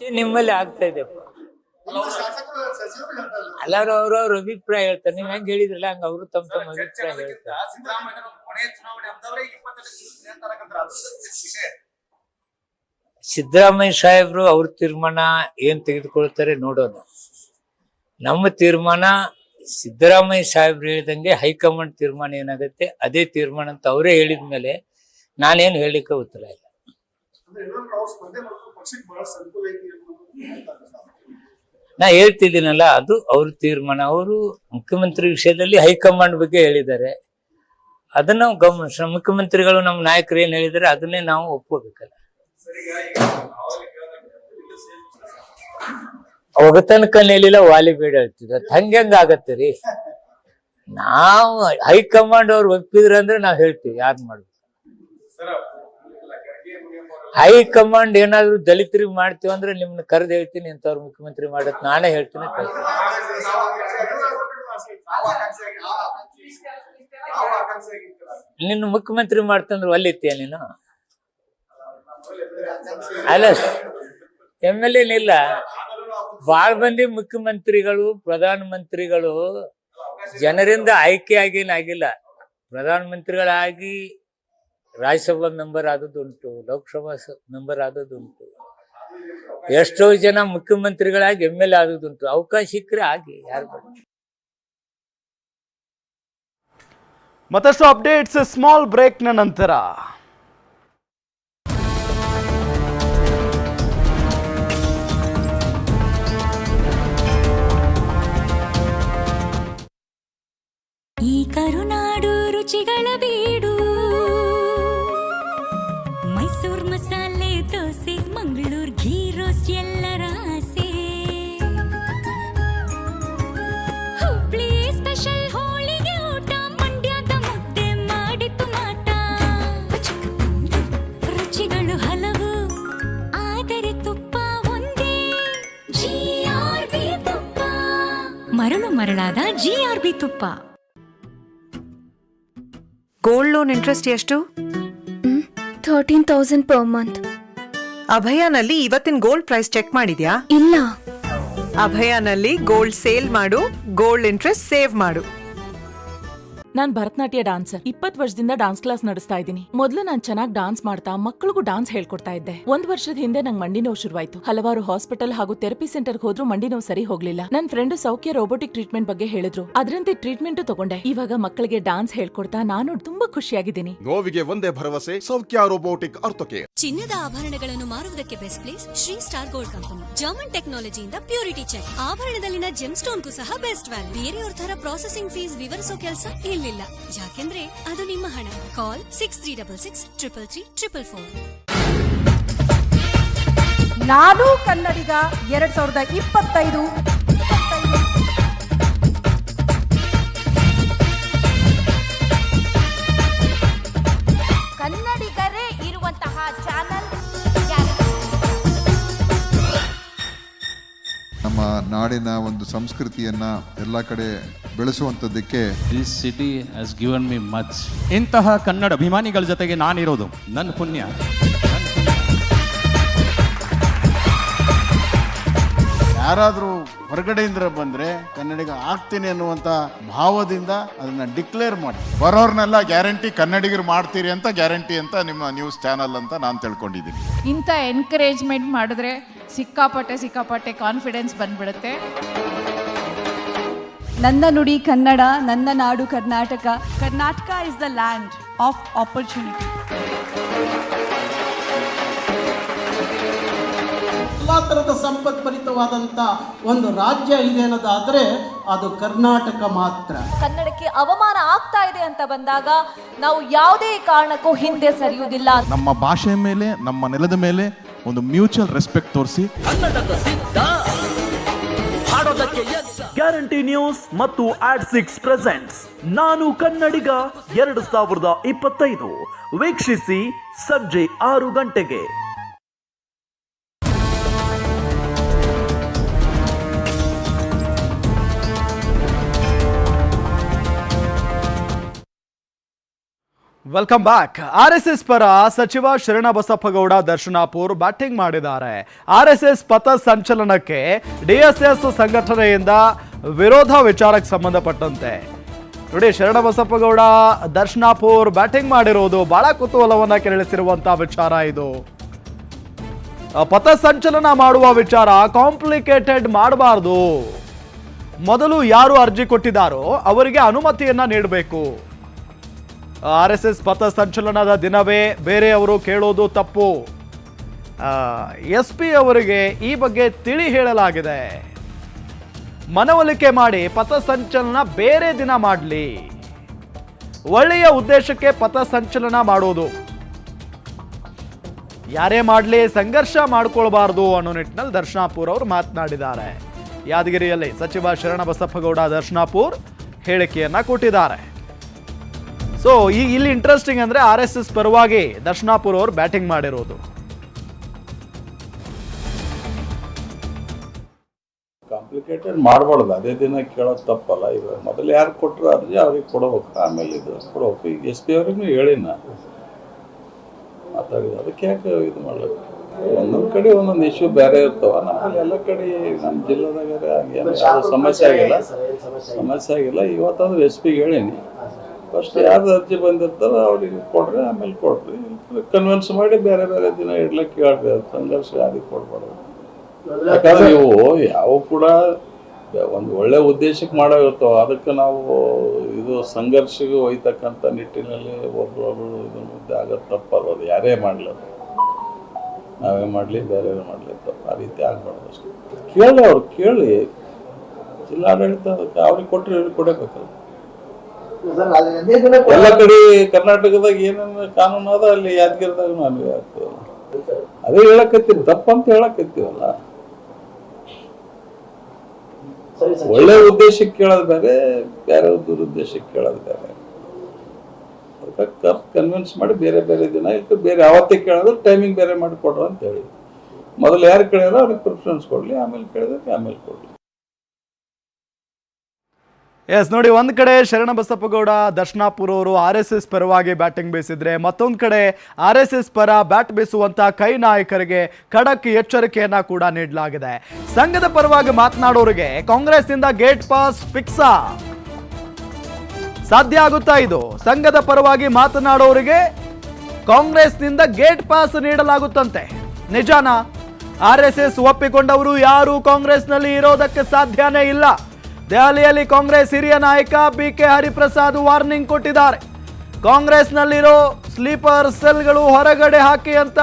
ನಿಮ್ಮಲ್ಲಿ ಆಗ್ತಾ ಇದೆಪ್ಪ ಎಲ್ಲಾರು ಅವ್ರ ಅಭಿಪ್ರಾಯ ಹೇಳ್ತಾರೆ. ನೀವ್ ಹೆಂಗ್ ಹೇಳಿದ್ರಲ್ಲ ಹಂಗ ಅವರು ತಮ್ಮ ತಮ್ಮ ಅಭಿಪ್ರಾಯ ಹೇಳ್ತಾರೆ. ಸಿದ್ದರಾಮಯ್ಯ ಸಾಹೇಬ್ರು ಅವ್ರ ತೀರ್ಮಾನ ಏನ್ ತೆಗೆದುಕೊಳ್ತಾರೆ ನೋಡೋಣ. ನಮ್ಮ ತೀರ್ಮಾನ ಸಿದ್ದರಾಮಯ್ಯ ಸಾಹೇಬ್ರು ಹೇಳಿದಂಗೆ ಹೈಕಮಾಂಡ್ ತೀರ್ಮಾನ ಏನಾಗುತ್ತೆ ಅದೇ ತೀರ್ಮಾನ ಅಂತ ಅವರೇ ಹೇಳಿದ್ಮೇಲೆ ನಾನೇನು ಹೇಳಲಿಕ್ಕೆ ಉತ್ತರ ಇಲ್ಲ. ನಾ ಹೇಳ್ತಿದ್ದೀನಲ್ಲ, ಅದು ಅವ್ರ ತೀರ್ಮಾನ. ಅವರು ಮುಖ್ಯಮಂತ್ರಿ ವಿಷಯದಲ್ಲಿ ಹೈಕಮಾಂಡ್ ಬಗ್ಗೆ ಹೇಳಿದ್ದಾರೆ. ಅದನ್ನ ಗಮನಿಸ ಮುಖ್ಯಮಂತ್ರಿಗಳು ನಮ್ಮ ನಾಯಕರು ಏನ್ ಹೇಳಿದ್ದಾರೆ, ಅದನ್ನೇ ನಾವು ಒಪ್ಕೋಬೇಕಲ್ಲ. ಅವಾಗ ತನಕ ಹೇಳಿಲ್ಲ ವಾಲಿ ಬೇಡ ಹೇಳ್ತಿದ್ರು ಹಂಗೆ ಹೆಂಗ ಆಗತ್ತೆ ರೀ? ನಾವು ಹೈಕಮಾಂಡ್ ಅವ್ರು ಒಪ್ಪಿದ್ರ ಅಂದ್ರೆ ನಾವ್ ಹೇಳ್ತೀವಿ, ಯಾರು ಮಾಡ್ಬೇಕು? ಹೈಕಮಾಂಡ್ ಏನಾದ್ರು ದಲಿತರಿಗೆ ಮಾಡ್ತೀವಿ ಅಂದ್ರೆ ನಿಮ್ನ ಕರೆದು ಹೇಳ್ತೀನಿ, ಇಂಥವ್ರ ಮುಖ್ಯಮಂತ್ರಿ ಮಾಡತ್ ನಾನೇ ಹೇಳ್ತೀನಿ. ನಿನ್ನ ಮುಖ್ಯಮಂತ್ರಿ ಮಾಡ್ತಂದ್ರೆ ಒಲ್ಲಿತ್ತೀಯ ನೀನು? ಅಲ್ಲ, ಎಂ ಎಲ್ ಏನಿಲ್ಲ ಬಾಳ್ ಮಂದಿ ಮುಖ್ಯಮಂತ್ರಿಗಳು, ಪ್ರಧಾನ ಮಂತ್ರಿಗಳು ಜನರಿಂದ ಆಯ್ಕೆ ಆಗಿಲ್ಲ. ಪ್ರಧಾನ ಮಂತ್ರಿಗಳಾಗಿ ರಾಜ್ಯಸಭಾ ಮೆಂಬರ್ ಆದದ್ದುಂಟು, ಲೋಕಸಭಾ ಮೆಂಬರ್ ಆದದ್ದುಂಟು. ಎಷ್ಟೋ ಜನ ಮುಖ್ಯಮಂತ್ರಿಗಳಾಗಿ ಎಂ ಎಲ್ ಆದದ್ದುಂಟು. ಅವಕಾಶ ಸಿಕ್ಕರೆ ಆಗಿ ಯಾರು ಮತ್ತಷ್ಟು ಅಪ್ಡೇಟ್ಸ್ ಸ್ಮಾಲ್ ಬ್ರೇಕ್ನ ನಂತರ. ಮರಳು ಆರ್ ಬಿ ತುಪ್ಪ. ಗೋಲ್ಡ್ ಲೋನ್ ಇಂಟ್ರೆಸ್ಟ್ ಎಷ್ಟು? ಥರ್ಟೀನ್ ತೌಸಂಡ್ ಪರ್ ಮಂತ್ ಅಭಯಾನಲ್ಲಿ ಇವತ್ತಿನ ಗೋಲ್ಡ್ ಪ್ರೈಸ್ ಚೆಕ್ ಮಾಡಿದ್ಯಾ? ಇಲ್ಲ. ಅಭಯಾನಲ್ಲಿ ಗೋಲ್ಡ್ ಸೇಲ್ ಮಾಡು ಗೋಲ್ಡ್ ಇಂಟ್ರೆಸ್ಟ್ ಸೇವ್ ಮಾಡು. ನಾನ್ ಭರತನಾಟ್ಯ ಡಾನ್ಸರ್ ಇಪ್ಪತ್ ವರ್ಷದಿಂದ ಡಾನ್ಸ್ ಕ್ಲಾಸ್ ನಡೆಸ್ತಾ ಇದ್ದೀನಿ. ಮೊದಲು ನಾನ್ ಚೆನ್ನಾಗಿ ಡಾನ್ಸ್ ಮಾಡ್ತಾ ಮಕ್ಕಳಿಗೂ ಡಾನ್ಸ್ ಹೇಳ್ಕೊಡ್ತಾ ಇದ್ದೆ. ಒಂದ್ ವರ್ಷದ ಹಿಂದೆ ನಂಗೆ ಮಂಡಿ ನೋವು ಶುರುವಾಯ್ತು. ಹಲವಾರು ಹಾಸ್ಪಿಟಲ್ ಹಾಗೂ ಥೆರಪಿ ಸೆಂಟರ್ ಹೋದ್ರೂ ಮಂಡಿ ನೋವು ಸರಿ ಹೋಗ್ಲಿಲ್ಲ. ನನ್ ಫ್ರೆಂಡ್ ಸೌಖ್ಯ ರೋಬೋಟಿಕ್ ಟ್ರೀಟ್ಮೆಂಟ್ ಬಗ್ಗೆ ಹೇಳಿದ್ರು. ಅದರಂತೆ ಟ್ರೀಟ್ಮೆಂಟ್ ತಗೊಂಡೆ. ಇವಾಗ ಮಕ್ಕಳಿಗೆ ಡಾನ್ಸ್ ಹೇಳ್ಕೊಡ್ತಾ ನಾನು ತುಂಬಾ ಖುಷಿಯಾಗಿದ್ದೀನಿ. ನೋವಿಗೆ ಒಂದೇ ಭರವಸೆ ಸೌಖ್ಯ ರೋಬೋಟಿಕ್ ಅರ್ಥಕ್ಕೆ. ಚಿನ್ನದ ಆಭರಣಗಳನ್ನು ಮಾರುವುದಕ್ಕೆ best place Shri star gold company. German ಟೆಕ್ನಾಲಜಿಯಿಂದ purity check ಆಭರಣದಲ್ಲಿನ ಜೆಮ್ ಸ್ಟೋನ್ ಸಹ ಬೆಸ್ಟ್ ವ್ಯಾಲ್ಯೂ ಬೇರೆಯವ್ರ ತರ ಪ್ರಾಸೆಸಿಂಗ್ ಫೀಸ್ ವಿವರಿಸೋ ಕೆಲಸ ಇಲ್ಲಿಲ್ಲ ಯಾಕೆಂದ್ರೆ ಅದು ನಿಮ್ಮ ಹಣ. Call six three double six triple three triple four ನಾನು ಕನ್ನಡಿಗ ಎರಡ್ ಸಾವಿರದ ಇಪ್ಪತ್ತೈದು. ಕನ್ನಡಿಗರೇ ಇರುವಂತಹ ಚಾನಲ್ ನಮ್ಮ ನಾಡಿನ ಒಂದು ಸಂಸ್ಕೃತಿಯನ್ನ ಎಲ್ಲ ಕಡೆ ಬೆಳೆಸುವಂಥದ್ದಕ್ಕೆ this city has given me much ಇಂತಹ ಕನ್ನಡ ಅಭಿಮಾನಿಗಳ ಜೊತೆಗೆ ನಾನಿರೋದು. ನನ್ನ ಪುಣ್ಯ. ಯಾರಾದರೂ ಹೊರಗಡೆಯಿಂದ ಬಂದ್ರೆ ಕನ್ನಡಿಗ ಆಗ್ತೀನಿ ಅನ್ನುವಂತ ಭಾವದಿಂದ ಅದನ್ನ ಡಿಕ್ಲೇರ್ ಮಾಡಿ. ಬರೋರ್ನೆಲ್ಲ ಗ್ಯಾರಂಟಿ ಕನ್ನಡಿಗರು ಮಾಡ್ತೀರಿ ಅಂತ ಗ್ಯಾರಂಟಿ ಅಂತ ನಿಮ್ಮ ನ್ಯೂಸ್ ಚಾನಲ್ ಅಂತ ನಾನು ತಿಳ್ಕೊಂಡಿದ್ದೀನಿ. ಇಂಥ ಎನ್ಕರೇಜ್ಮೆಂಟ್ ಮಾಡಿದ್ರೆ ಸಿಕ್ಕಾಪಟ್ಟೆ ಸಿಕ್ಕಾಪಟ್ಟೆ ಕಾನ್ಫಿಡೆನ್ಸ್ ಬಂದ್ಬಿಡುತ್ತೆ. ನನ್ನ ನುಡಿ ಕನ್ನಡ ನನ್ನ ನಾಡು Karnataka. Karnataka is the land of opportunity ಎಲ್ಲ ಥರದ ಸಂಪತ್ಭರಿತವಾದಂಥ ಒಂದು ರಾಜ್ಯ ಇದೆ ಅನ್ನೋದಾದರೆ ಅದು ಕರ್ನಾಟಕ ಮಾತ್ರ. ಕನ್ನಡಕ್ಕೆ ಅವಮಾನ ಆಗ್ತಾ ಇದೆ ಅಂತ ಬಂದಾಗ ನಾವು ಯಾವುದೇ ಕಾರಣಕ್ಕೂ ಹಿಂದೆ ಸರಿಯುವುದಿಲ್ಲ. ನಮ್ಮ ಭಾಷೆ ಮೇಲೆ ನಮ್ಮ ನೆಲದ ಮೇಲೆ ಒಂದು ಮ್ಯೂಚುವಲ್ ರೆಸ್ಪೆಕ್ಟ್ ತೋರಿಸಿ. ಗ್ಯಾರಂಟಿ ನ್ಯೂಸ್ ಮತ್ತು ಆಡ್ ಸಿಕ್ಸ್ ಪ್ರೆಸೆಂಟ್ಸ್. ನಾನು ಕನ್ನಡಿಗ ಎರಡು ಸಾವಿರದ ಇಪ್ಪತ್ತೈದು. ವೀಕ್ಷಿಸಿ ಸಂಜೆ ಆರು ಗಂಟೆಗೆ. Welcome back R S S ಪರ ಸಚಿವ ಶರಣಬಸಪ್ಪಗೌಡ ದರ್ಶನಾಪುರ್ ಬ್ಯಾಟಿಂಗ್ ಮಾಡಿದ್ದಾರೆ. ಆರ್ ಎಸ್ ಎಸ್ ಪಥ ಸಂಚಲನಕ್ಕೆ ಡಿಎಸ್ಎಸ್ ಸಂಘಟನೆಯಿಂದ ವಿರೋಧ ವಿಚಾರಕ್ಕೆ ಸಂಬಂಧಪಟ್ಟಂತೆ. ನೋಡಿ, ಶರಣಬಸಪ್ಪಗೌಡ ದರ್ಶನಾಪುರ್ ಬ್ಯಾಟಿಂಗ್ ಮಾಡಿರೋದು ಬಹಳ ಕುತೂಹಲವನ್ನ ಕೆರಳಿಸಿರುವಂತಹ ವಿಚಾರ ಇದು. ಪಥ ಸಂಚಲನ ಮಾಡುವ ವಿಚಾರ ಕಾಂಪ್ಲಿಕೇಟೆಡ್ ಮಾಡಬಾರ್ದು. ಮೊದಲು ಯಾರು ಅರ್ಜಿ ಕೊಟ್ಟಿದ್ದಾರೋ ಅವರಿಗೆ ಅನುಮತಿಯನ್ನ ನೀಡಬೇಕು. ಆರ್ ಎಸ್ ಎಸ್ ಪಥ ಸಂಚಲನದ ದಿನವೇ ಬೇರೆಯವರು ಕೇಳೋದು ತಪ್ಪು. ಎಸ್ ಪಿ ಅವರಿಗೆ ಈ ಬಗ್ಗೆ ತಿಳಿ ಹೇಳಲಾಗಿದೆ. ಮನವೊಲಿಕೆ ಮಾಡಿ ಪಥ ಸಂಚಲನ ಬೇರೆ ದಿನ ಮಾಡಲಿ. ಒಳ್ಳೆಯ ಉದ್ದೇಶಕ್ಕೆ ಪಥ ಸಂಚಲನ ಮಾಡೋದು. ಯಾರೇ ಮಾಡಲಿ, ಸಂಘರ್ಷ ಮಾಡ್ಕೊಳ್ಬಾರ್ದು ಅನ್ನೋ ನಿಟ್ಟಿನಲ್ಲಿ ದರ್ಶನಾಪುರ್ ಅವರು ಮಾತನಾಡಿದ್ದಾರೆ. ಯಾದಗಿರಿಯಲ್ಲಿ ಸಚಿವ ಶರಣಬಸಪ್ಪಗೌಡ ದರ್ಶನಾಪುರ್ ಹೇಳಿಕೆಯನ್ನ ಕೊಟ್ಟಿದ್ದಾರೆ. ಸೊ ಈ ಇಲ್ಲಿ ಇಂಟ್ರೆಸ್ಟಿಂಗ್ ಅಂದ್ರೆ ಆರ್ ಎಸ್ ಎಸ್ ಪರವಾಗಿ ದರ್ಶನಾಪುರ್ ಅವರು ಬ್ಯಾಟಿಂಗ್ ಮಾಡಿರೋದು. ಕಾಂಪ್ಲಿಕೇಟೆಡ್ ಮಾಡಬಾರ್ದು. ಅದೇ ದಿನ ಕೇಳೋದು ತಪ್ಪಲ್ಲ. ಈಗ ಮೊದಲು ಯಾರು ಕೊಟ್ಟರು ಅರ್ಜಿ ಅವ್ರಿಗೆ ಕೊಡಬೇಕು? ಆಮೇಲೆ ಇದು ಕೊಡಬೇಕು. ಈಗ ಎಸ್ ಪಿ ಅವ್ರಿಗೂ ಹೇಳಿ ನಾನು ಮಾತಾಡಿದ ಅದಕ್ಕೆ ಯಾಕೆ ಇದು ಮಾಡಬೇಕು? ಒಂದೊಂದು ಕಡೆ ಒಂದೊಂದು ಇಶ್ಯೂ ಬೇರೆ ಇರ್ತಾವ. ನಮ್ಮಲ್ಲಿ ಎಲ್ಲ ಕಡೆ ನಮ್ಮ ಜಿಲ್ಲೆದಾಗ ಸಮಸ್ಯೆ ಆಗಿಲ್ಲ. ಸಮಸ್ಯೆ ಆಗಿಲ್ಲ. ಇವತ್ತಾದ್ರೂ ಎಸ್ ಪಿಗೆ ಹೇಳೀನಿ. ಫಸ್ಟ್ ಯಾರು ಅರ್ಜಿ ಬಂದಿರ್ತಾರೋ ಅವ್ರಿಗೆ ಕೊಡ್ರಿ, ಆಮೇಲೆ ಕೊಡ್ರಿ. ಕನ್ವಿನ್ಸ್ ಮಾಡಿ ಬೇರೆ ಬೇರೆ ದಿನ ಇಡ್ಲಿಕ್ಕೆ ಹೇಳ್ರಿ, ಅದು ಸಂಘರ್ಷ ಯಾರಿಗೆ ಕೊಡ್ಬಾರ್ದು. ಯಾಕಂದ್ರೆ ಇವು ಯಾವ ಕೂಡ ಒಂದು ಒಳ್ಳೆ ಉದ್ದೇಶಕ್ಕೆ ಮಾಡೋ ಇರ್ತಾವ. ಅದಕ್ಕೆ ನಾವು ಇದು ಸಂಘರ್ಷಕ್ಕೆ ಒಯ್ತಕ್ಕಂಥ ನಿಟ್ಟಿನಲ್ಲಿ ಒಬ್ರೊಬ್ರು ಇದು ಮುದ್ದೆ ಆಗೋದು ತಪ್ಪಲ್ಲ. ಅದು ಯಾರೇ ಮಾಡ್ಲಿ ಅದು. ನಾವೇ ಮಾಡಲಿ, ಬೇರೆ ಮಾಡಲಿ ತಪ್ಪು. ಆ ರೀತಿ ಆಗ್ಬಾರ್ದು ಅಷ್ಟೇ. ಕೇಳಿ ಅವ್ರು ಕೇಳಿ, ಜಿಲ್ಲಾಡಳಿತ ಅದಕ್ಕೆ ಅವ್ರಿಗೆ ಕೊಟ್ಟರೆ ಇವ್ರಿಗೆ ಕೊಡಬೇಕಲ್ಲ ಎಲ್ಲ ಕಡೆ ಕರ್ನಾಟಕದಾಗ ಏನೇನು ಕಾನೂನು ಅದ ಅಲ್ಲಿ ಯಾದಗಿರಿದಾಗ ನಾನು ಅದೇ ಹೇಳಕತ್ತೀವಿ ತಪ್ಪಂತ ಹೇಳಕತ್ತೀವಲ್ಲ. ಒಳ್ಳೆ ಉದ್ದೇಶಕ್ಕೆ ಕೇಳೋದು ಬೇರೆ ಬೇರೆ ದುರುದ್ದೇಶಕ್ಕೆ ಕೇಳೋದು ಬೇರೆ. ಅದಕ್ಕೆ ಕನ್ವಿನ್ಸ್ ಮಾಡಿ ಬೇರೆ ಬೇರೆ ದಿನ ಇಟ್ಟು ಬೇರೆ ಅವತ್ತೇ ಕೇಳಿದ್ರೆ ಟೈಮಿಂಗ್ ಬೇರೆ ಮಾಡಿ ಕೊಡ್ರು ಅಂತ ಹೇಳಿ ಮೊದಲು ಯಾರು ಕೇಳಿದ್ರೆ ಅವ್ರಿಗೆ ಪ್ರಿಫರೆನ್ಸ್ ಕೊಡಲಿ ಆಮೇಲೆ ಕೇಳಿದ್ರೆ ಆಮೇಲೆ ಕೊಡಲಿ. ಎಸ್ ನೋಡಿ, ಒಂದು ಕಡೆ ಶರಣಬಸಪ್ಪಗೌಡ ದರ್ಶನಾಪುರ ಅವರು ಆರ್ ಎಸ್ ಎಸ್ ಪರವಾಗಿ ಬ್ಯಾಟಿಂಗ್ ಬೀಸಿದ್ರೆ, ಮತ್ತೊಂದು ಕಡೆ ಆರ್ ಎಸ್ ಎಸ್ ಪರ ಬ್ಯಾಟ್ ಬೀಸುವಂತ ಕೈ ನಾಯಕರಿಗೆ ಖಡಕ್ ಎಚ್ಚರಿಕೆಯನ್ನ ಕೂಡ ನೀಡಲಾಗಿದೆ. ಸಂಘದ ಪರವಾಗಿ ಮಾತನಾಡೋರಿಗೆ ಕಾಂಗ್ರೆಸ್ನಿಂದ ಗೇಟ್ ಪಾಸ್ ಫಿಕ್ಸಾ ಸಾಧ್ಯ ಆಗುತ್ತಾ ಇದು? ಸಂಘದ ಪರವಾಗಿ ಮಾತನಾಡೋರಿಗೆ ಕಾಂಗ್ರೆಸ್ನಿಂದ ಗೇಟ್ ಪಾಸ್ ನೀಡಲಾಗುತ್ತಂತೆ. ನಿಜಾನ? ಆರ್ ಎಸ್ ಎಸ್ ಒಪ್ಪಿಕೊಂಡವರು ಯಾರು ಕಾಂಗ್ರೆಸ್ನಲ್ಲಿ ಇರೋದಕ್ಕೆ ಸಾಧ್ಯನೇ ಇಲ್ಲ. ದೆಹಲಿಯಲ್ಲಿ ಕಾಂಗ್ರೆಸ್ ಹಿರಿಯ ನಾಯಕ ಬಿ ಕೆ ಹರಿಪ್ರಸಾದ್ ವಾರ್ನಿಂಗ್ ಕೊಟ್ಟಿದ್ದಾರೆ. ಕಾಂಗ್ರೆಸ್ನಲ್ಲಿರೋ ಸ್ಲೀಪರ್ ಸೆಲ್ಗಳು ಹೊರಗಡೆ ಹಾಕಿ ಅಂತ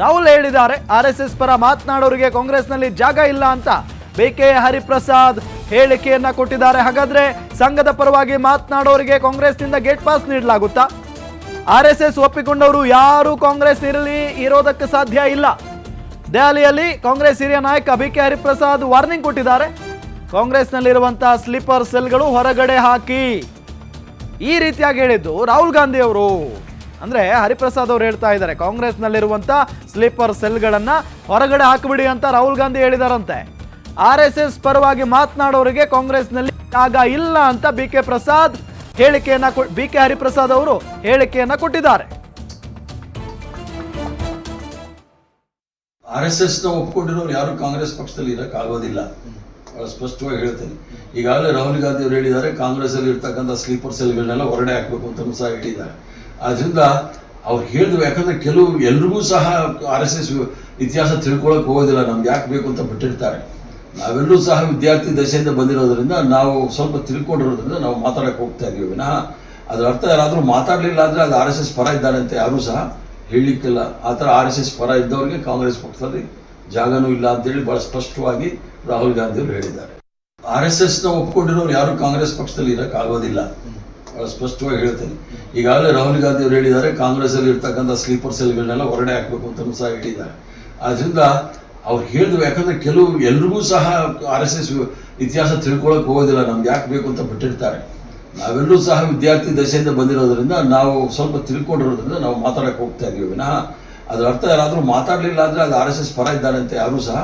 ರಾಹುಲ್ ಹೇಳಿದ್ದಾರೆ. ಆರ್ ಎಸ್ ಎಸ್ ಪರ ಮಾತನಾಡೋರಿಗೆ ಕಾಂಗ್ರೆಸ್ನಲ್ಲಿ ಜಾಗ ಇಲ್ಲ ಅಂತ ಬಿ ಕೆ ಹರಿಪ್ರಸಾದ್ ಹೇಳಿಕೆಯನ್ನ ಕೊಟ್ಟಿದ್ದಾರೆ. ಹಾಗಾದ್ರೆ ಸಂಘದ ಪರವಾಗಿ ಮಾತನಾಡೋರಿಗೆ ಕಾಂಗ್ರೆಸ್ನಿಂದ ಗೇಟ್ ಪಾಸ್ ನೀಡಲಾಗುತ್ತಾ? ಆರ್ ಎಸ್ ಎಸ್ ಒಪ್ಪಿಕೊಂಡವರು ಯಾರು ಕಾಂಗ್ರೆಸ್ ಇರಲಿ ಇರೋದಕ್ಕೆ ಸಾಧ್ಯ ಇಲ್ಲ. ದೆಹಲಿಯಲ್ಲಿ ಕಾಂಗ್ರೆಸ್ ಹಿರಿಯ ನಾಯಕ ಬಿ ಕೆ ಹರಿಪ್ರಸಾದ್ ವಾರ್ನಿಂಗ್ ಕೊಟ್ಟಿದ್ದಾರೆ. ಕಾಂಗ್ರೆಸ್ನಲ್ಲಿರುವಂತಹ ಸ್ಲೀಪರ್ ಸೆಲ್ಗಳು ಹೊರಗಡೆ ಹಾಕಿ. ಈ ರೀತಿಯಾಗಿ ಹೇಳಿದ್ದು ರಾಹುಲ್ ಗಾಂಧಿ ಅವರು. ಅಂದ್ರೆ ಹರಿಪ್ರಸಾದ್ ಅವರು ಹೇಳ್ತಾ ಇದ್ದಾರೆ ಕಾಂಗ್ರೆಸ್ನಲ್ಲಿರುವಂಥ ಸ್ಲೀಪರ್ ಸೆಲ್ಗಳನ್ನ ಹೊರಗಡೆ ಹಾಕಿಬಿಡಿ ಅಂತ ರಾಹುಲ್ ಗಾಂಧಿ ಹೇಳಿದಾರಂತೆ. ಆರ್ ಎಸ್ ಎಸ್ ಪರವಾಗಿ ಮಾತನಾಡೋರಿಗೆ ಕಾಂಗ್ರೆಸ್ನಲ್ಲಿ ಆಗ ಇಲ್ಲ ಅಂತ ಬಿ ಕೆ ಪ್ರಸಾದ್ ಹೇಳಿಕೆಯನ್ನ ಬಿ ಕೆ ಹರಿಪ್ರಸಾದ್ ಅವರು ಹೇಳಿಕೆಯನ್ನ ಕೊಟ್ಟಿದ್ದಾರೆ. ಆರ್ ಎಸ್ ಎಸ್ನ ಒಪ್ಕೊಂಡಿರೋರು ಯಾರು ಕಾಂಗ್ರೆಸ್ ಪಕ್ಷದಲ್ಲಿ ಇರೋಕ್ಕಾಗೋದಿಲ್ಲ ಬಹಳ ಸ್ಪಷ್ಟವಾಗಿ ಹೇಳ್ತೇನೆ. ಈಗಾಗಲೇ ರಾಹುಲ್ ಗಾಂಧಿ ಅವರು ಹೇಳಿದ್ದಾರೆ ಕಾಂಗ್ರೆಸ್ ಅಲ್ಲಿ ಇರ್ತಕ್ಕಂಥ ಸ್ಲೀಪರ್ ಸೆಲ್ಗಳನ್ನೆಲ್ಲ ಹೊರಡೆ ಹಾಕಬೇಕು ಅಂತಲೂ ಸಹ ಹೇಳಿದ್ದಾರೆ. ಆದ್ದರಿಂದ ಅವ್ರು ಹೇಳಿದ್ವು ಯಾಕಂದ್ರೆ ಕೆಲವರು ಎಲ್ರಿಗೂ ಸಹ ಆರ್ ಎಸ್ ಎಸ್ ಇತಿಹಾಸ ತಿಳ್ಕೊಳಕ್ ಹೋಗೋದಿಲ್ಲ, ನಮ್ಗೆ ಯಾಕೆ ಬೇಕು ಅಂತ ಬಿಟ್ಟಿರ್ತಾರೆ. ನಾವೆಲ್ಲರೂ ಸಹ ವಿದ್ಯಾರ್ಥಿ ದಶೆಯಿಂದ ಬಂದಿರೋದ್ರಿಂದ ನಾವು ಸ್ವಲ್ಪ ತಿಳ್ಕೊಂಡಿರೋದ್ರಿಂದ ನಾವು ಮಾತಾಡಕ್ಕೆ ಹೋಗ್ತಾ ಇದೀವಿ ವಿನಃ ಅದರ ಅರ್ಥ ಯಾರಾದರೂ ಮಾತಾಡಲಿಲ್ಲ ಅಂದ್ರೆ ಅದು ಆರ್ ಎಸ್ ಎಸ್ ಪರ ಇದ್ದಾರೆ ಅಂತ ಯಾರೂ ಸಹ ಹೇಳಲಿಕ್ಕಿಲ್ಲ. ಆ ಥರ ಆರ್ ಎಸ್ ಎಸ್ ಪರ ಇದ್ದವ್ರಿಗೆ ಕಾಂಗ್ರೆಸ್ ಪಕ್ಷದಲ್ಲಿ ಜಾಗನೂ ಇಲ್ಲ ಅಂತೇಳಿ ಬಹಳ ಸ್ಪಷ್ಟವಾಗಿ ರಾಹುಲ್ ಗಾಂಧಿ ಅವರು ಹೇಳಿದ್ದಾರೆ. ಆರ್ ಎಸ್ ಎಸ್ನ ಒಪ್ಕೊಂಡಿರೋರು ಯಾರು ಕಾಂಗ್ರೆಸ್ ಪಕ್ಷದಲ್ಲಿ ಇರೋಕ್ಕಾಗೋದಿಲ್ಲ ಬಹಳ ಸ್ಪಷ್ಟವಾಗಿ ಹೇಳ್ತೇನೆ. ಈಗಾಗಲೇ ರಾಹುಲ್ ಗಾಂಧಿ ಅವರು ಹೇಳಿದ್ದಾರೆ ಕಾಂಗ್ರೆಸ್ ಅಲ್ಲಿ ಇರ್ತಕ್ಕಂಥ ಸ್ಲೀಪರ್ ಸೆಲ್ಗಳನ್ನೆಲ್ಲ ಹೊರಡೆ ಹಾಕಬೇಕು ಅಂತ ಸಹ ಹೇಳಿದ್ದಾರೆ. ಆದ್ರಿಂದ ಅವ್ರು ಹೇಳಿದ್ರು, ಯಾಕಂದ್ರೆ ಕೆಲವರು ಎಲ್ರಿಗೂ ಸಹ ಆರ್ ಎಸ್ ಎಸ್ ಇತಿಹಾಸ ತಿಳ್ಕೊಳಕ್ ಹೋಗೋದಿಲ್ಲ, ನಮ್ಗೆ ಯಾಕೆ ಬೇಕು ಅಂತ ಬಿಟ್ಟಿರ್ತಾರೆ. ನಾವೆಲ್ಲರೂ ಸಹ ವಿದ್ಯಾರ್ಥಿ ದಶೆಯಿಂದ ಬಂದಿರೋದ್ರಿಂದ ನಾವು ಸ್ವಲ್ಪ ತಿಳ್ಕೊಂಡಿರೋದ್ರಿಂದ ನಾವು ಮಾತಾಡಕ್ಕೆ ಹೋಗ್ತಾ ಇದೀವಿ. ವಿನಃ ಅದ್ರ ಅರ್ಥ ಯಾರಾದರೂ ಮಾತಾಡಲಿಲ್ಲ ಅಂದ್ರೆ ಅದು ಆರ್ ಎಸ್ ಎಸ್ ಪರ ಇದ್ದಾರೆ ಅಂತ ಯಾರೂ ಸಹ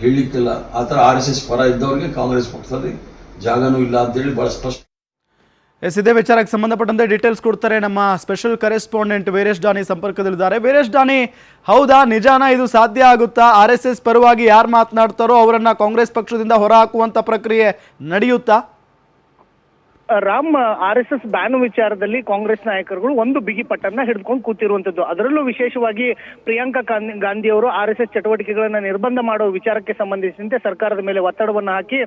ಹೇಳಲಿಕ್ಕಿಲ್ಲ ಆ ಥರ ಆರ್ ಎಸ್ ಎಸ್ ಪರ ಇದ್ದವ್ರಿಗೆ ಕಾಂಗ್ರೆಸ್ ಪಕ್ಷದಲ್ಲಿ ಜಾಗನೂ ಇಲ್ಲ ಅಂತೇಳಿ ಭಾಳ ಸ್ಪಷ್ಟ ಎಸ್, ಇದೇ ವಿಚಾರಕ್ಕೆ ಸಂಬಂಧಪಟ್ಟಂತೆ ಡೀಟೇಲ್ಸ್ ಕೊಡ್ತಾರೆ ನಮ್ಮ ಸ್ಪೆಷಲ್ ಕರೆಸ್ಪಾಂಡೆಂಟ್ ವೀರೇಶ್ ಡಾನಿ ಸಂಪರ್ಕದಲ್ಲಿದ್ದಾರೆ. ವೀರೇಶ್ ಡಾನಿ, ಹೌದಾ, ನಿಜಾನ ಇದು ಸಾಧ್ಯ ಆಗುತ್ತಾ? ಆರ್ ಎಸ್ ಪರವಾಗಿ ಯಾರು ಮಾತನಾಡ್ತಾರೋ ಅವರನ್ನು ಕಾಂಗ್ರೆಸ್ ಪಕ್ಷದಿಂದ ಹೊರಹಾಕುವಂಥ ಪ್ರಕ್ರಿಯೆ ನಡೆಯುತ್ತಾ? Ram R S S ban ವಿಚಾರದಲ್ಲಿ ಕಾಂಗ್ರೆಸ್ ನಾಯಕರುಗಳು ಒಂದು ಬಿಗಿ ಪಟ್ಟನ್ನ ಹಿಡಿದುಕೊಂಡು ಕೂತಿರುವಂತದ್ದು ಅದರಲ್ಲೂ ವಿಶೇಷವಾಗಿ ಪ್ರಿಯಾಂಕಾ ಗಾಂಧಿ ಅವರು ಆರ್ ಎಸ್ ಎಸ್ ಚಟುವಟಿಕೆಗಳನ್ನ ನಿರ್ಬಂಧ ಮಾಡುವ ವಿಚಾರಕ್ಕೆ ಸಂಬಂಧಿಸಿದಂತೆ ಸರ್ಕಾರದ ಮೇಲೆ ಒತ್ತಡವನ್ನು ಹಾಕಿ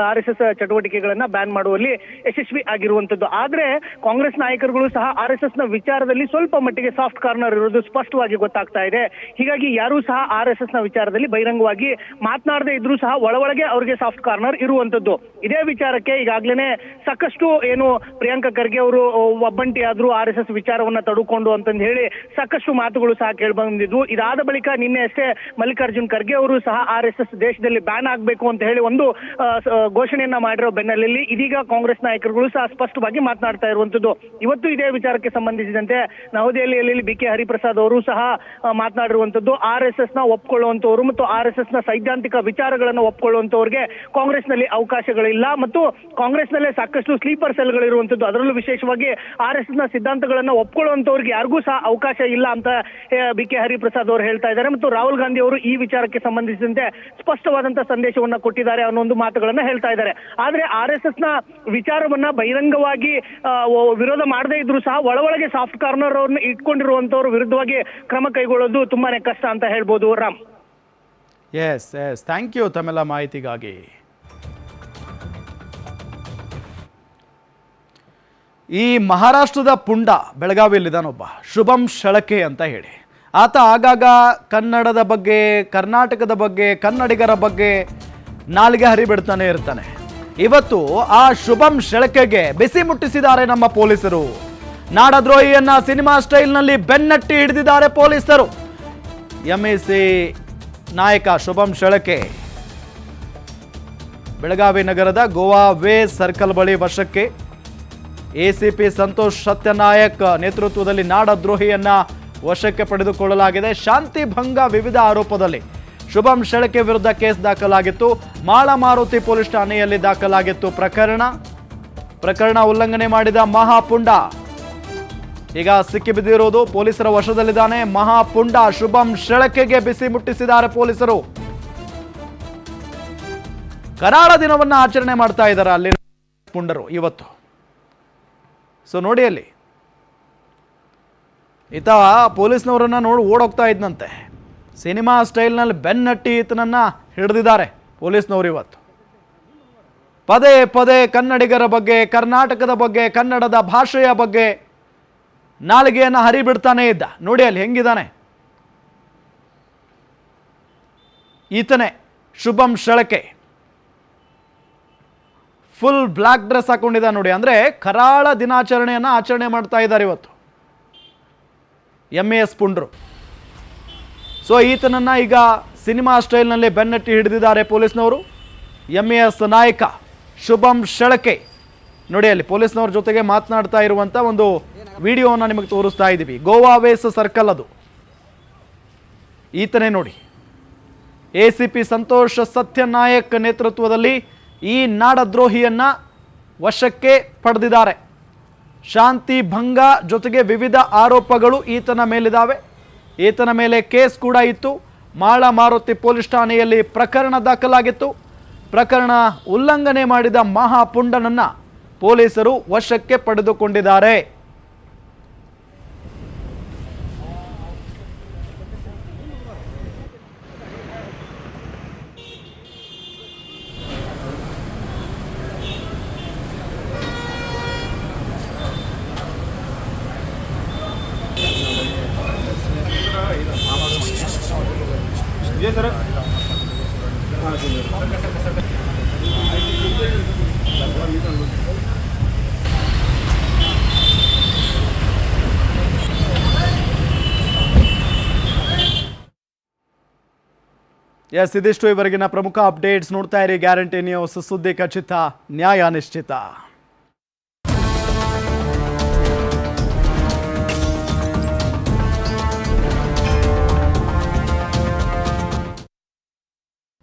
ಆರ್ ಎಸ್ ಎಸ್ ಚಟುವಟಿಕೆಗಳನ್ನ ಬ್ಯಾನ್ ಮಾಡುವಲ್ಲಿ ಯಶಸ್ವಿ ಆಗಿರುವಂತದ್ದು ಆದ್ರೆ ಕಾಂಗ್ರೆಸ್ ನಾಯಕರುಗಳು ಸಹ ಆರ್ ಎಸ್ ಎಸ್ನ ವಿಚಾರದಲ್ಲಿ ಸ್ವಲ್ಪ ಮಟ್ಟಿಗೆ ಸಾಫ್ಟ್ ಕಾರ್ನರ್ ಇರೋದು ಸ್ಪಷ್ಟವಾಗಿ ಗೊತ್ತಾಗ್ತಾ ಇದೆ. ಹೀಗಾಗಿ ಯಾರೂ ಸಹ ಆರ್ ಎಸ್ ಎಸ್ನ ವಿಚಾರದಲ್ಲಿ ಬಹಿರಂಗವಾಗಿ ಮಾತನಾಡದೇ ಇದ್ರೂ ಸಹ ಒಳಗೆ ಅವರಿಗೆ ಸಾಫ್ಟ್ ಕಾರ್ನರ್ ಇರುವಂತದ್ದು ಇದೇ ವಿಚಾರಕ್ಕೆ ಈಗಾಗ್ಲೇನೆ ಸಾಕಷ್ಟು ಏನು ಪ್ರಿಯಾಂಕಾ ಖರ್ಗೆ ಅವರು ಒಬ್ಬಂಟಿ ಆದ್ರೂ ಆರ್ ಎಸ್ ಎಸ್ ವಿಚಾರವನ್ನ ತಡುಕೊಂಡು ಅಂತಂದು ಹೇಳಿ ಸಾಕಷ್ಟು ಮಾತುಗಳು ಸಹ ಕೇಳಿ ಬಂದಿದ್ವು ಇದಾದ ಬಳಿಕ ನಿನ್ನೆ ಅಷ್ಟೇ ಮಲ್ಲಿಕಾರ್ಜುನ್ ಖರ್ಗೆ ಅವರು ಸಹ ಆರ್ ಎಸ್ ಎಸ್ ದೇಶದಲ್ಲಿ ಬ್ಯಾನ್ ಆಗ್ಬೇಕು ಅಂತ ಹೇಳಿ ಒಂದು ಘೋಷಣೆಯನ್ನ ಮಾಡಿರೋ ಬೆನ್ನಲ್ಲಲ್ಲಿ ಇದೀಗ ಕಾಂಗ್ರೆಸ್ ನಾಯಕರುಗಳು ಸಹ ಸ್ಪಷ್ಟವಾಗಿ ಮಾತನಾಡ್ತಾ ಇರುವಂತದ್ದು. ಇವತ್ತು ಇದೇ ವಿಚಾರಕ್ಕೆ ಸಂಬಂಧಿಸಿದಂತೆ ನವದೆಹಲಿಯಲ್ಲಿ ಬಿ ಕೆ ಹರಿಪ್ರಸಾದ್ ಅವರು ಸಹ ಮಾತನಾಡಿರುವಂತದ್ದು. ಆರ್ ಎಸ್ ಎಸ್ನ ಒಪ್ಕೊಳ್ಳುವಂತವರು ಮತ್ತು ಆರ್ ಎಸ್ ಎಸ್ನ ಸೈದ್ಧಾಂತಿಕ ವಿಚಾರಗಳನ್ನು ಒಪ್ಕೊಳ್ಳುವಂತವ್ರಿಗೆ ಕಾಂಗ್ರೆಸ್ನಲ್ಲಿ ಅವಕಾಶಗಳಿಲ್ಲ ಮತ್ತು ಕಾಂಗ್ರೆಸ್ ನಲ್ಲೇ ಸಾಕಷ್ಟು ಸ್ಲೀಪರ್ ಸೆಲ್ಗಳಿರುವಂತದ್ದು ಅದರಲ್ಲೂ ವಿಶೇಷವಾಗಿ ಆರ್ ಎಸ್ನ ಸಿದ್ಧಾಂತಗಳನ್ನ ಒಪ್ಕೊಳ್ಳುವಂತವ್ರಿಗೆ ಯಾರಿಗೂ ಸಹ ಅವಕಾಶ ಇಲ್ಲ ಅಂತ ಬಿ ಕೆ ಹರಿಪ್ರಸಾದ್ ಅವರು ಹೇಳ್ತಾ ಇದ್ದಾರೆ. ಮತ್ತು ರಾಹುಲ್ ಗಾಂಧಿ ಅವರು ಈ ವಿಚಾರಕ್ಕೆ ಸಂಬಂಧಿಸಿದಂತೆ ಸ್ಪಷ್ಟವಾದಂತಹ ಸಂದೇಶವನ್ನ ಕೊಟ್ಟಿದ್ದಾರೆ ಅನ್ನೋ ಒಂದು ಮಾತುಗಳನ್ನ ಹೇಳ್ತಾ ಇದ್ದಾರೆ. ಆದ್ರೆ ಆರ್ ಎಸ್ ಎಸ್ನ ವಿಚಾರವನ್ನ ಬಹಿರಂಗವಾಗಿ ವಿರೋಧ ಮಾಡದೇ ಇದ್ರು ಸಹ ಒಳಗೆ ಸಾಫ್ಟ್ ಕಾರ್ನರ್ ಅವ್ರನ್ನ ಇಟ್ಕೊಂಡಿರುವಂತವ್ರ ವಿರುದ್ಧವಾಗಿ ಕ್ರಮ ಕೈಗೊಳ್ಳೋದು ತುಂಬಾನೇ ಕಷ್ಟ ಅಂತ ಹೇಳ್ಬೋದು. Ram. S S thank you ತಮ್ಮೆಲ್ಲ ಮಾಹಿತಿಗಾಗಿ. ಈ ಮಹಾರಾಷ್ಟ್ರದ ಪುಂಡ ಬೆಳಗಾವಿಯಲ್ಲಿದ್ದಾನೊಬ್ಬ, ಶುಭಂ ಶಳಕೆ ಅಂತ ಹೇಳಿ. ಆತ ಆಗಾಗ ಕನ್ನಡದ ಬಗ್ಗೆ, ಕರ್ನಾಟಕದ ಬಗ್ಗೆ, ಕನ್ನಡಿಗರ ಬಗ್ಗೆ ನಾಲಿಗೆ ಹರಿಬಿಡ್ತಾನೆ ಇರ್ತಾನೆ. ಇವತ್ತು ಆ ಶುಭಂ ಶಳಕೆಗೆ ಬಿಸಿ ಮುಟ್ಟಿಸಿದ್ದಾರೆ ನಮ್ಮ ಪೊಲೀಸರು. ನಾಡದ್ರೋಹಿಯನ್ನ ಸಿನಿಮಾ ಸ್ಟೈಲ್ನಲ್ಲಿ ಬೆನ್ನಟ್ಟಿ ಹಿಡಿದಿದ್ದಾರೆ ಪೊಲೀಸರು. ಎಂಇಸಿ ನಾಯಕ ಶುಭಂ ಶೆಳಕೆ. ಬೆಳಗಾವಿ ನಗರದ ಗೋವಾ ವೇ ಸರ್ಕಲ್ ಬಳಿ ವಶಕ್ಕೆ ಎಸಿಪಿ ಸಂತೋಷ್ ಸತ್ಯನಾಯಕ್ ನೇತೃತ್ವದಲ್ಲಿ ನಾಡದ್ರೋಹಿಯನ್ನ ವಶಕ್ಕೆ ಪಡೆದುಕೊಳ್ಳಲಾಗಿದೆ. ಶಾಂತಿ ಭಂಗ ವಿವಿಧ ಆರೋಪದಲ್ಲಿ ಶುಭಂ ಶೆಳಕೆ ವಿರುದ್ಧ ಕೇಸ್ ದಾಖಲಾಗಿತ್ತು. ಮಾಳ ಮಾರುತಿ ಪೊಲೀಸ್ ಠಾಣೆಯಲ್ಲಿ ದಾಖಲಾಗಿತ್ತು ಪ್ರಕರಣ. ಪ್ರಕರಣ ಉಲ್ಲಂಘನೆ ಮಾಡಿದ ಮಹಾಪುಂಡ. ಈಗ ಸಿಕ್ಕಿಬಿದ್ದಿರುವುದು ಪೊಲೀಸರ ವಶದಲ್ಲಿದ್ದಾನೆ. ಮಹಾಪುಂಡ ಶುಭಂ ಶೆಳಕೆಗೆ ಬಿಸಿ ಮುಟ್ಟಿಸಿದ್ದಾರೆ ಪೊಲೀಸರು. ಕರಾಳ ದಿನವನ್ನ ಆಚರಣೆ ಮಾಡ್ತಾ ಇದ್ದಾರೆ ಅಲ್ಲಿ ಪುಂಡರು ಇವತ್ತು. ಸೊ ನೋಡಿ ಅಲ್ಲಿ. ಈತ ಪೊಲೀಸ್ನವರನ್ನ ನೋಡಿ ಓಡೋಗ್ತಾ ಇದ್ನಂತೆ. ಸಿನಿಮಾ ಸ್ಟೈಲ್ನಲ್ಲಿ ಬೆನ್ನಟ್ಟಿ ಈತನನ್ನ ಹಿಡಿದಿದ್ದಾರೆ ಪೊಲೀಸ್ನವರು ಇವತ್ತು. ಪದೇ ಪದೇ ಕನ್ನಡಿಗರ ಬಗ್ಗೆ, ಕರ್ನಾಟಕದ ಬಗ್ಗೆ, ಕನ್ನಡದ ಭಾಷೆಯ ಬಗ್ಗೆ ನಾಲಿಗೆಯನ್ನು ಹರಿಬಿಡ್ತಾನೆ ಇದ್ದ. ನೋಡಿ ಅಲ್ಲಿ ಹೆಂಗಿದ್ದಾನೆ. ಈತನೇ Shubham Shalake. Full black dress ಹಾಕೊಂಡಿದ್ದ ನೋಡಿ. ಅಂದರೆ ಕರಾಳ ದಿನಾಚರಣೆಯನ್ನು ಆಚರಣೆ ಮಾಡ್ತಾ ಇದ್ದಾರೆ ಇವತ್ತು. ಎಂ ಎ ಎಸ್ ಪುಂಡ್ರು. ಸೊ ಈತನನ್ನು ಈಗ ಸಿನಿಮಾ ಸ್ಟೈಲ್ನಲ್ಲಿ ಬೆನ್ನಟ್ಟಿ ಹಿಡಿದಿದ್ದಾರೆ ಪೊಲೀಸ್ನವರು. ಎಂ ಎ ಎಸ್ ನಾಯಕ ಶುಭಂ ಶಳಕೆ. ನೋಡಿ ಅಲ್ಲಿ ಪೊಲೀಸ್ನವ್ರ ಜೊತೆಗೆ ಮಾತನಾಡ್ತಾ ಇರುವಂಥ ಒಂದು ವಿಡಿಯೋವನ್ನು ನಿಮಗೆ ತೋರಿಸ್ತಾ ಇದ್ದೀವಿ. ಗೋವಾ ವೇಸ್ ಸರ್ಕಲ್ ಅದು. ಈತನೇ ನೋಡಿ. A C P Santosh Satyanayak ನೇತೃತ್ವದಲ್ಲಿ ಈ ನಾಡದ್ರೋಹಿಯನ್ನು ವಶಕ್ಕೆ ಪಡೆದಿದ್ದಾರೆ. ಶಾಂತಿ ಭಂಗ ಜೊತೆಗೆ ವಿವಿಧ ಆರೋಪಗಳು ಈತನ ಮೇಲಿದ್ದಾವೆ ಈತನ ಮೇಲೆ ಕೇಸ್ ಕೂಡ ಇತ್ತು. ಮಾಳ ಮಾರುತಿ ಪೊಲೀಸ್ ಠಾಣೆಯಲ್ಲಿ ಪ್ರಕರಣ ದಾಖಲಾಗಿತ್ತು. ಪ್ರಕರಣ ಉಲ್ಲಂಘನೆ ಮಾಡಿದ ಮಹಾಪುಂಡನನ್ನ ಪೊಲೀಸರು ವಶಕ್ಕೆ ಪಡೆದುಕೊಂಡಿದ್ದಾರೆ. ಎಸ್ ಇದಿಷ್ಟು ಇವರೆಗಿನ ಪ್ರಮುಖ ಅಪ್ಡೇಟ್ಸ್ ನೋಡ್ತಾ ಇರಿ. ಗ್ಯಾರಂಟಿ ನ್ಯೂಸ್ ಸುದ್ದಿ ಖಚಿತ ನ್ಯಾಯ ನಿಶ್ಚಿತ.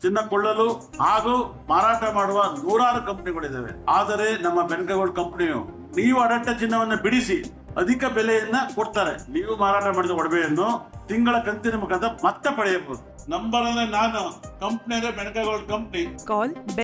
ಚಿನ್ನ ಕೊಳ್ಳಲು ಹಾಗೂ ಮಾರಾಟ ಮಾಡುವ ನೂರಾರು ಕಂಪನಿಗಳಿದ್ದಾವೆ. ಆದರೆ ನಮ್ಮ ಬೆನ್ಕಗೋಲ್ಡ್ ಕಂಪನಿಯು ನೀವು ಅಡಟ್ಟ ಚಿನ್ನವನ್ನು ಬಿಡಿಸಿ ಅಧಿಕ ಬೆಲೆಯನ್ನ ಕೊಡ್ತಾರೆ. ನೀವು ಮಾರಾಟ ಮಾಡಿದ ಒಡವೆಯನ್ನು ತಿಂಗಳ ಕಂತಿನ ಮುಖಾಂತರ ಮತ್ತೆ ಪಡೆಯಬಹುದು. ನಂಬರ್ ಅಂದ್ರೆ ನಾನು ಕಂಪ್ನಿ ಅಂದ್ರೆ ಬೆನ್ಕಗೋಲ್ಡ್ ಕಂಪ್ನಿ ಕಾಲ್